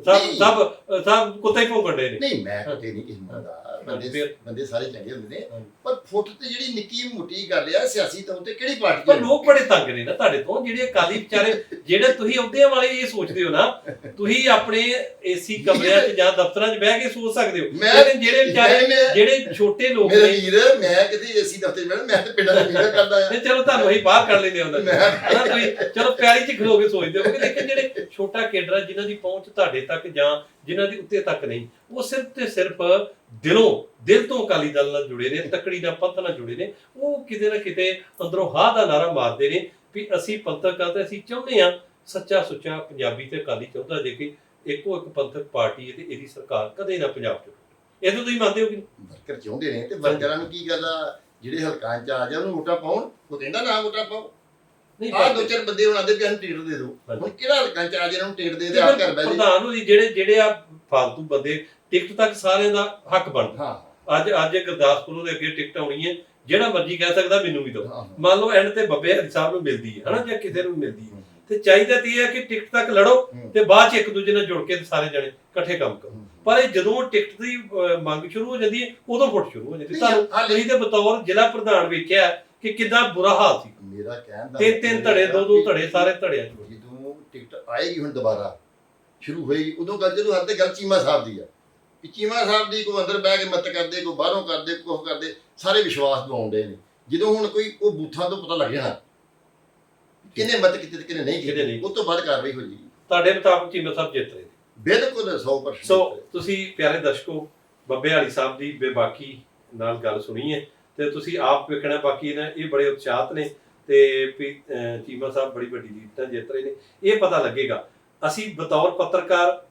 ਸਭ ਨਹੀਂ। ਸਭ ਸਭ ਕੁੱਤੇ ਹੀ ਭੌਂਕਣ ਡੇ ਨੇ। ਨਹੀਂ ਮੈਂ ਕਿਤੇ ਨਹੀਂ ਕਿਸੇ ਨੂੰ ਦਾ ਬੰਦੇ ਸਾਰੇ ਚੰਗੇ ਹੁੰਦੇ ਨੇ। ਪਰ ਫੁੱਟ ਤੇ ਜਿਹੜੀ ਨਿੱਕੀ ਮੋਟੀ ਗੱਲ ਆ ਸਿਆਸੀ ਤੌਰ ਤੇ ਕਿਹੜੀ ਪਾਰਟੀ ਪਰ ਚ ਲੋਕ ਬੜੇ ਤੰਗ ਨੇ ਨਾ ਤੁਹਾਡੇ ਤੋਂ ਜਿਹੜੇ ਅਕਾਲੀ ਵਿਚਾਰੇ ਜਿਹੜੇ ਤੁਸੀਂ ਅਹੁਦਿਆਂ ਵਾਲੇ ਇਹ ਸੋਚਦੇ ਹੋ ਨਾ ਤੁਸੀਂ ਆਪਣੇ ਏਸੀ ਕਮਰਿਆਂ 'ਚ ਜਾਂ ਦਫ਼ਤਰਾਂ 'ਚ ਬਹਿ ਕੇ ਸੋਚ ਸਕਦੇ ਹੋ। ਮੈਂ- ਲੇਕਿਨ ਜਿਹੜੇ ਵਿਚਾਰੇ ਜਿਹੜੇ ਛੋਟੇ ਲੋਕ ਮੇਰੇ ਨੇ ਵੀਰ ਮੈਂ ਕਿਤੇ ਏਸੀ ਦਫ਼ਤਰ ਮੈਂ ਮੈਂ ਤੇ ਪਿੰਡਾਂ ਦੇ ਵੀਰ ਕਰਦਾ ਆ। ਤੇ ਚਲੋ ਤੁਹਾਨੂੰ ਅਸੀਂ ਬਾਹਰ ਕੱਢ ਲੈਂਦੇ ਹੁੰਦਾ ਹਨਾ ਤੁਸੀਂ ਚਲੋ ਪਿਆਰੀ ਚ ਖਲੋ ਕੇ ਸੋਚਦੇ ਹੋ ਲੇਕਿਨ ਜਿਹੜੇ ਛੋਟਾ ਕੇਡਰ ਜਿਨ੍ਹਾਂ ਦੀ ਪਹੁੰਚ ਤੁਹਾਡੇ ਤੱਕ ਜਾਂ ਜਿਨ੍ਹਾਂ ਦੀ ਉੱਤੇ ਤੱਕ ਨਹੀਂ, ਉਹ ਸਿਰਫ ਤੇ ਸਿਰਫ ਦਿਲੋਂ, ਦਿਲ ਤੋਂ ਅਕਾਲੀ ਦਲ ਨਾਲ ਜੁੜੇ ਨੇ, ਤੱਕੜੀ ਨਾਲ ਪੰਥ ਨਾਲ ਜੁੜੇ ਨੇ, ਉਹ ਕਿਤੇ ਨਾ ਕਿਤੇ ਅੰਦਰੋਂ ਹਾਂ ਦਾ ਨਾਰਾ ਮਾਰਦੇ ਨੇ ਵੀ ਅਸੀਂ ਪੰਥਕ ਆ ਤੇ ਅਸੀਂ ਚਾਹੁੰਦੇ ਆ ਸੱਚਾ ਸੁੱਚਾ ਪੰਜਾਬੀ ਤੇ ਅਕਾਲੀ ਚਾਹੁੰਦਾ ਜੇ ਕਿ ਇੱਕੋ ਇੱਕ ਪੰਥਕ ਪਾਰਟੀ ਹੈ ਤੇ ਇਹਦੀ ਸਰਕਾਰ ਕਦੇ ਨਾ ਪੰਜਾਬ ਚ ਇਹ ਤਾਂ ਤੁਸੀਂ ਮੰਨਦੇ ਹੋ ਕਿ ਵਰਕਰ ਚਾਹੁੰਦੇ ਨੇ ਤੇ ਵਰਕਰਾਂ ਨੂੰ ਕੀ ਗੱਲ ਆ? ਜਿਹੜੇ ਹਲਕਾਂ ਚ ਆ ਜਾ ਉਹਨੂੰ ਵੋਟਾਂ ਪਾਉਣ, ਉਹ ਕਹਿੰਦਾ ਨਾ ਵੋਟਾਂ ਪਾਓ। ਨਹੀਂ ਆਹ ਦੋ ਚਾਰ ਬੰਦੇ ਹੁਣ ਆਦੇ ਵੀ ਸਾਨੂੰ ਟਿਕਟ ਦੇ ਦਿਓ। ਹੁਣ ਕਿਹੜਾ ਹਲਕਾਂ ਚ ਆ ਜਿਹਨਾਂ ਨੂੰ ਟਿਕਟ ਦੇ ਦੇ ਆਪ ਘਰ ਬਹਿ ਪ੍ਰਧਾਨ ਹੋਈ ਜਿਹੜੇ ਜਿਹੜੇ ਆ ਫਾਲਤੂ ਬੰਦੇ ਟਿਕਟ ਤੱਕ ਸਾਰਿਆਂ ਦਾ ਹੱਕ ਬਣਦਾ। ਹਾਂ। ਅੱਜ ਅੱਜ ਗੁਰਦਾਸਪੁਰ ਦੇ ਅੱਗੇ ਟਿਕਟ ਆਉਣੀ ਹੈ ਜਿਹੜਾ ਮਰਜ਼ੀ ਕਹਿ ਸਕਦਾ ਮੈਨੂੰ ਵੀ ਦਿਓ। ਮੰਨ ਲਓ ਐਂਡ ਤੇ ਬੱਬੇ ਹਰੀ ਸਾਹਿਬ ਨੂੰ ਮਿਲਦੀ ਹੈ ਹਨਾ ਜਾਂ ਕਿਸੇ ਨੂੰ ਮਿਲਦੀ ਹੈ। ਤੇ ਚਾਹੀਦਾ ਤੇ ਇਹ ਹੈ ਕਿ ਟਿਕਟ ਤੱਕ ਲੜੋ। ਤੇ ਬਾਅਦ ਚ ਇੱਕ ਦੂਜੇ ਨਾਲ ਜੁੜ ਕੇ ਸਾਰੇ ਜਣੇ ਇਕੱਠੇ ਕੰਮ ਕਰੋ। ਪਰ ਇਹ ਜਦੋਂ ਟਿਕਟ ਦੀ ਮੰਗ ਸ਼ੁਰੂ ਹੋ ਜਾਂਦੀ ਹੈ ਉਦੋਂ ਫੁੱਟ ਸ਼ੁਰੂ ਹੋ ਜਾਂਦੀ ਤੁਹਾਨੂੰ ਤੁਸੀਂ ਤੇ ਬਤੌਰ ਜ਼ਿਲ੍ਹਾ ਪ੍ਰਧਾਨ ਵੇਖਿਆ ਕਿ ਕਿੰਨਾ ਬੁਰਾ ਹਾਲ ਸੀ? ਮੇਰਾ ਕਹਿਣ ਦਾ ਤਿੰਨ ਤਿੰਨ ਧੜੇ ਦੋ ਦੋ ਧੜੇ ਸਾਰੇ ਧੜਿਆਂ ਚ। ਜਦੋਂ ਟਿਕਟ ਆਏਗੀ ਹੁਣ ਦੁਬਾਰਾ ਸ਼ੁਰੂ ਹੋਏਗੀ ਉਦੋਂ ਗੱਲ ਜਦੋਂ ਹੱਦ ਤੇ ਗੱਲ ਚੀਮਾ ਸਾਹਿਬ ਦੀ ਆ ਕਿ ਚੀਮਾ ਸਾਹਿਬ ਦੀ ਕੋਈ ਅੰਦਰ ਬਹਿ ਕੇ ਮਤ ਕਰਦੇ ਕੋਈ ਬਾਹਰੋਂ ਕਰਦੇ ਕੋਈ ਕਰਦੇ ਸਾਰੇ ਵਿਸ਼ਵਾਸ ਦਿਵਾਉਂਦੇ ਨੇ। ਜਦੋਂ ਹੁਣ ਕੋਈ ਉਹ ਬੂਥਾਂ ਤੋਂ ਪਤਾ ਲੱਗ ਜਾਣਾ ਕਿਹਨੇ ਮਤ ਕੀਤੀ ਤੇ ਕਿਹਨੇ ਨਹੀਂ। ਕੀਤੀ ਉਸ ਤੋਂ ਬਾਅਦ ਕਾਰਵਾਈ ਹੋ ਜਾਏਗੀ ਤੁਹਾਡੇ ਮੁਤਾਬਕ ਚੀਮਾ ਸਾਹਿਬ ਜਿੱਤ ਰਹੇ ਨੇ। ਬਿਲਕੁਲ 100% ਸੋ ਤੁਸੀਂ ਪਿਆਰੇ ਦਰਸ਼ਕੋ ਬੱਬੇ ਵਾਲੀ ਸਾਹਿਬ ਦੀ ਬੇਬਾਕੀ ਨਾਲ ਗੱਲ ਸੁਣੀ ਹੈ। ਤੇ ਤੁਸੀਂ ਆਪ ਵੇਖਣਾ ਬਾਕੀ ਇਹਨਾਂ ਇਹ ਬੜੇ ਉਤਸ਼ਾਹਤ ਨੇ ਤੇ ਚੀਮਾ ਸਾਹਿਬ ਬੜੀ ਵੱਡੀ ਲੀਡ ਜਿੱਤ ਰਹੇ ਨੇ। ਇਹ ਪਤਾ ਲੱਗੇਗਾ। ਅਸੀਂ ਬਤੌਰ ਪੱਤਰਕਾਰ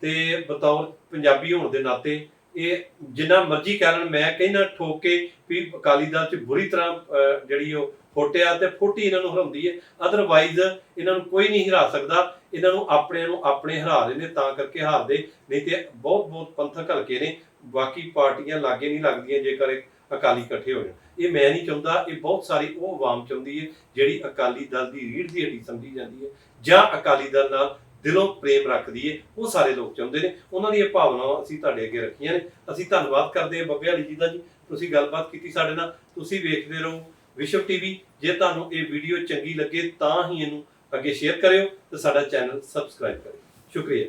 ਤੇ ਬਤੌਰ ਪੰਜਾਬੀ ਹੋਣ ਦੇ ਨਾਤੇ ਇਹ ਜਿੰਨਾ ਮਰਜ਼ੀ ਕਹਿ ਮੈਂ ਕਹਿੰਦਾ ਠੋਕ ਕੇ ਵੀ ਅਕਾਲੀ ਦਲ ਚ ਬੁਰੀ ਤਰ੍ਹਾਂ ਅਹ, ਜਿਹੜੀ ਉਹ ਫੋਟਿਆ ਤੇ ਫੋਟੀ ਇਹਨਾਂ ਨੂੰ ਹਰਾਉਂਦੀ ਹੈ। ਅਦਰਵਾਈਜ਼ ਇਹਨਾਂ ਨੂੰ ਕੋਈ ਨਹੀਂ ਹਰਾ ਸਕਦਾ। ਇਹਨਾਂ ਨੂੰ ਆਪਣਿਆਂ ਨੂੰ ਆਪਣੇ ਹਰਾ ਰਹੇ ਨੇ ਤਾਂ ਕਰਕੇ ਹਾਰਦੇ। ਨਹੀਂ ਤੇ ਬਹੁਤ ਬਹੁਤ ਪੰਥਕ ਹਲਕੇ ਨੇ। ਬਾਕੀ ਪਾਰਟੀਆਂ ਲਾਗੇ ਨਹੀਂ ਲੱਗਦੀਆਂ ਜੇਕਰ ਅਕਾਲੀ ਇਕੱਠੇ ਹੋ ਜਾਣ। ਇਹ ਮੈਂ ਨਹੀਂ ਚਾਹੁੰਦਾ, ਇਹ ਬਹੁਤ ਸਾਰੀ ਉਹ ਆਵਾਮ ਚਾਹੁੰਦੀ ਹੈ ਜਿਹੜੀ ਅਕਾਲੀ ਦਲ ਦੀ ਰੀੜ ਦੀ ਹੱਡੀ ਸਮਝੀ ਜਾਂਦੀ ਹੈ ਜਾਂ ਅਕਾਲੀ ਦਲ ਨਾਲ ਦਿਲੋਂ ਪ੍ਰੇਮ ਰੱਖਦੀ ਹੈ, ਉਹ ਸਾਰੇ ਲੋਕ ਚਾਹੁੰਦੇ ਨੇ। ਉਹਨਾਂ ਦੀਆਂ ਭਾਵਨਾਵਾਂ ਅਸੀਂ ਤੁਹਾਡੇ ਅੱਗੇ ਰੱਖੀਆਂ ਨੇ। ਅਸੀਂ ਧੰਨਵਾਦ ਕਰਦੇ ਹਾਂ ਬੱਬੇ ਵਾਲੀ ਜੀ ਦਾ ਜੀ। ਤੁਸੀਂ ਗੱਲਬਾਤ ਕੀਤੀ ਸਾਡੇ ਨਾਲ। ਤੁਸੀਂ ਵੇਖਦੇ ਰਹੋ ਵਿਸ਼ਵ ਟੀਵੀ। ਜੇ ਤੁਹਾਨੂੰ ਇਹ ਵੀਡੀਓ ਚੰਗੀ ਲੱਗੇ ਤਾਂ ਹੀ ਇਹਨੂੰ ਅੱਗੇ ਸ਼ੇਅਰ ਕਰਿਓ ਤੇ ਸਾਡਾ ਚੈਨਲ ਸਬਸਕ੍ਰਾਈਬ ਕਰਿਓ। ਸ਼ੁਕਰੀਆ।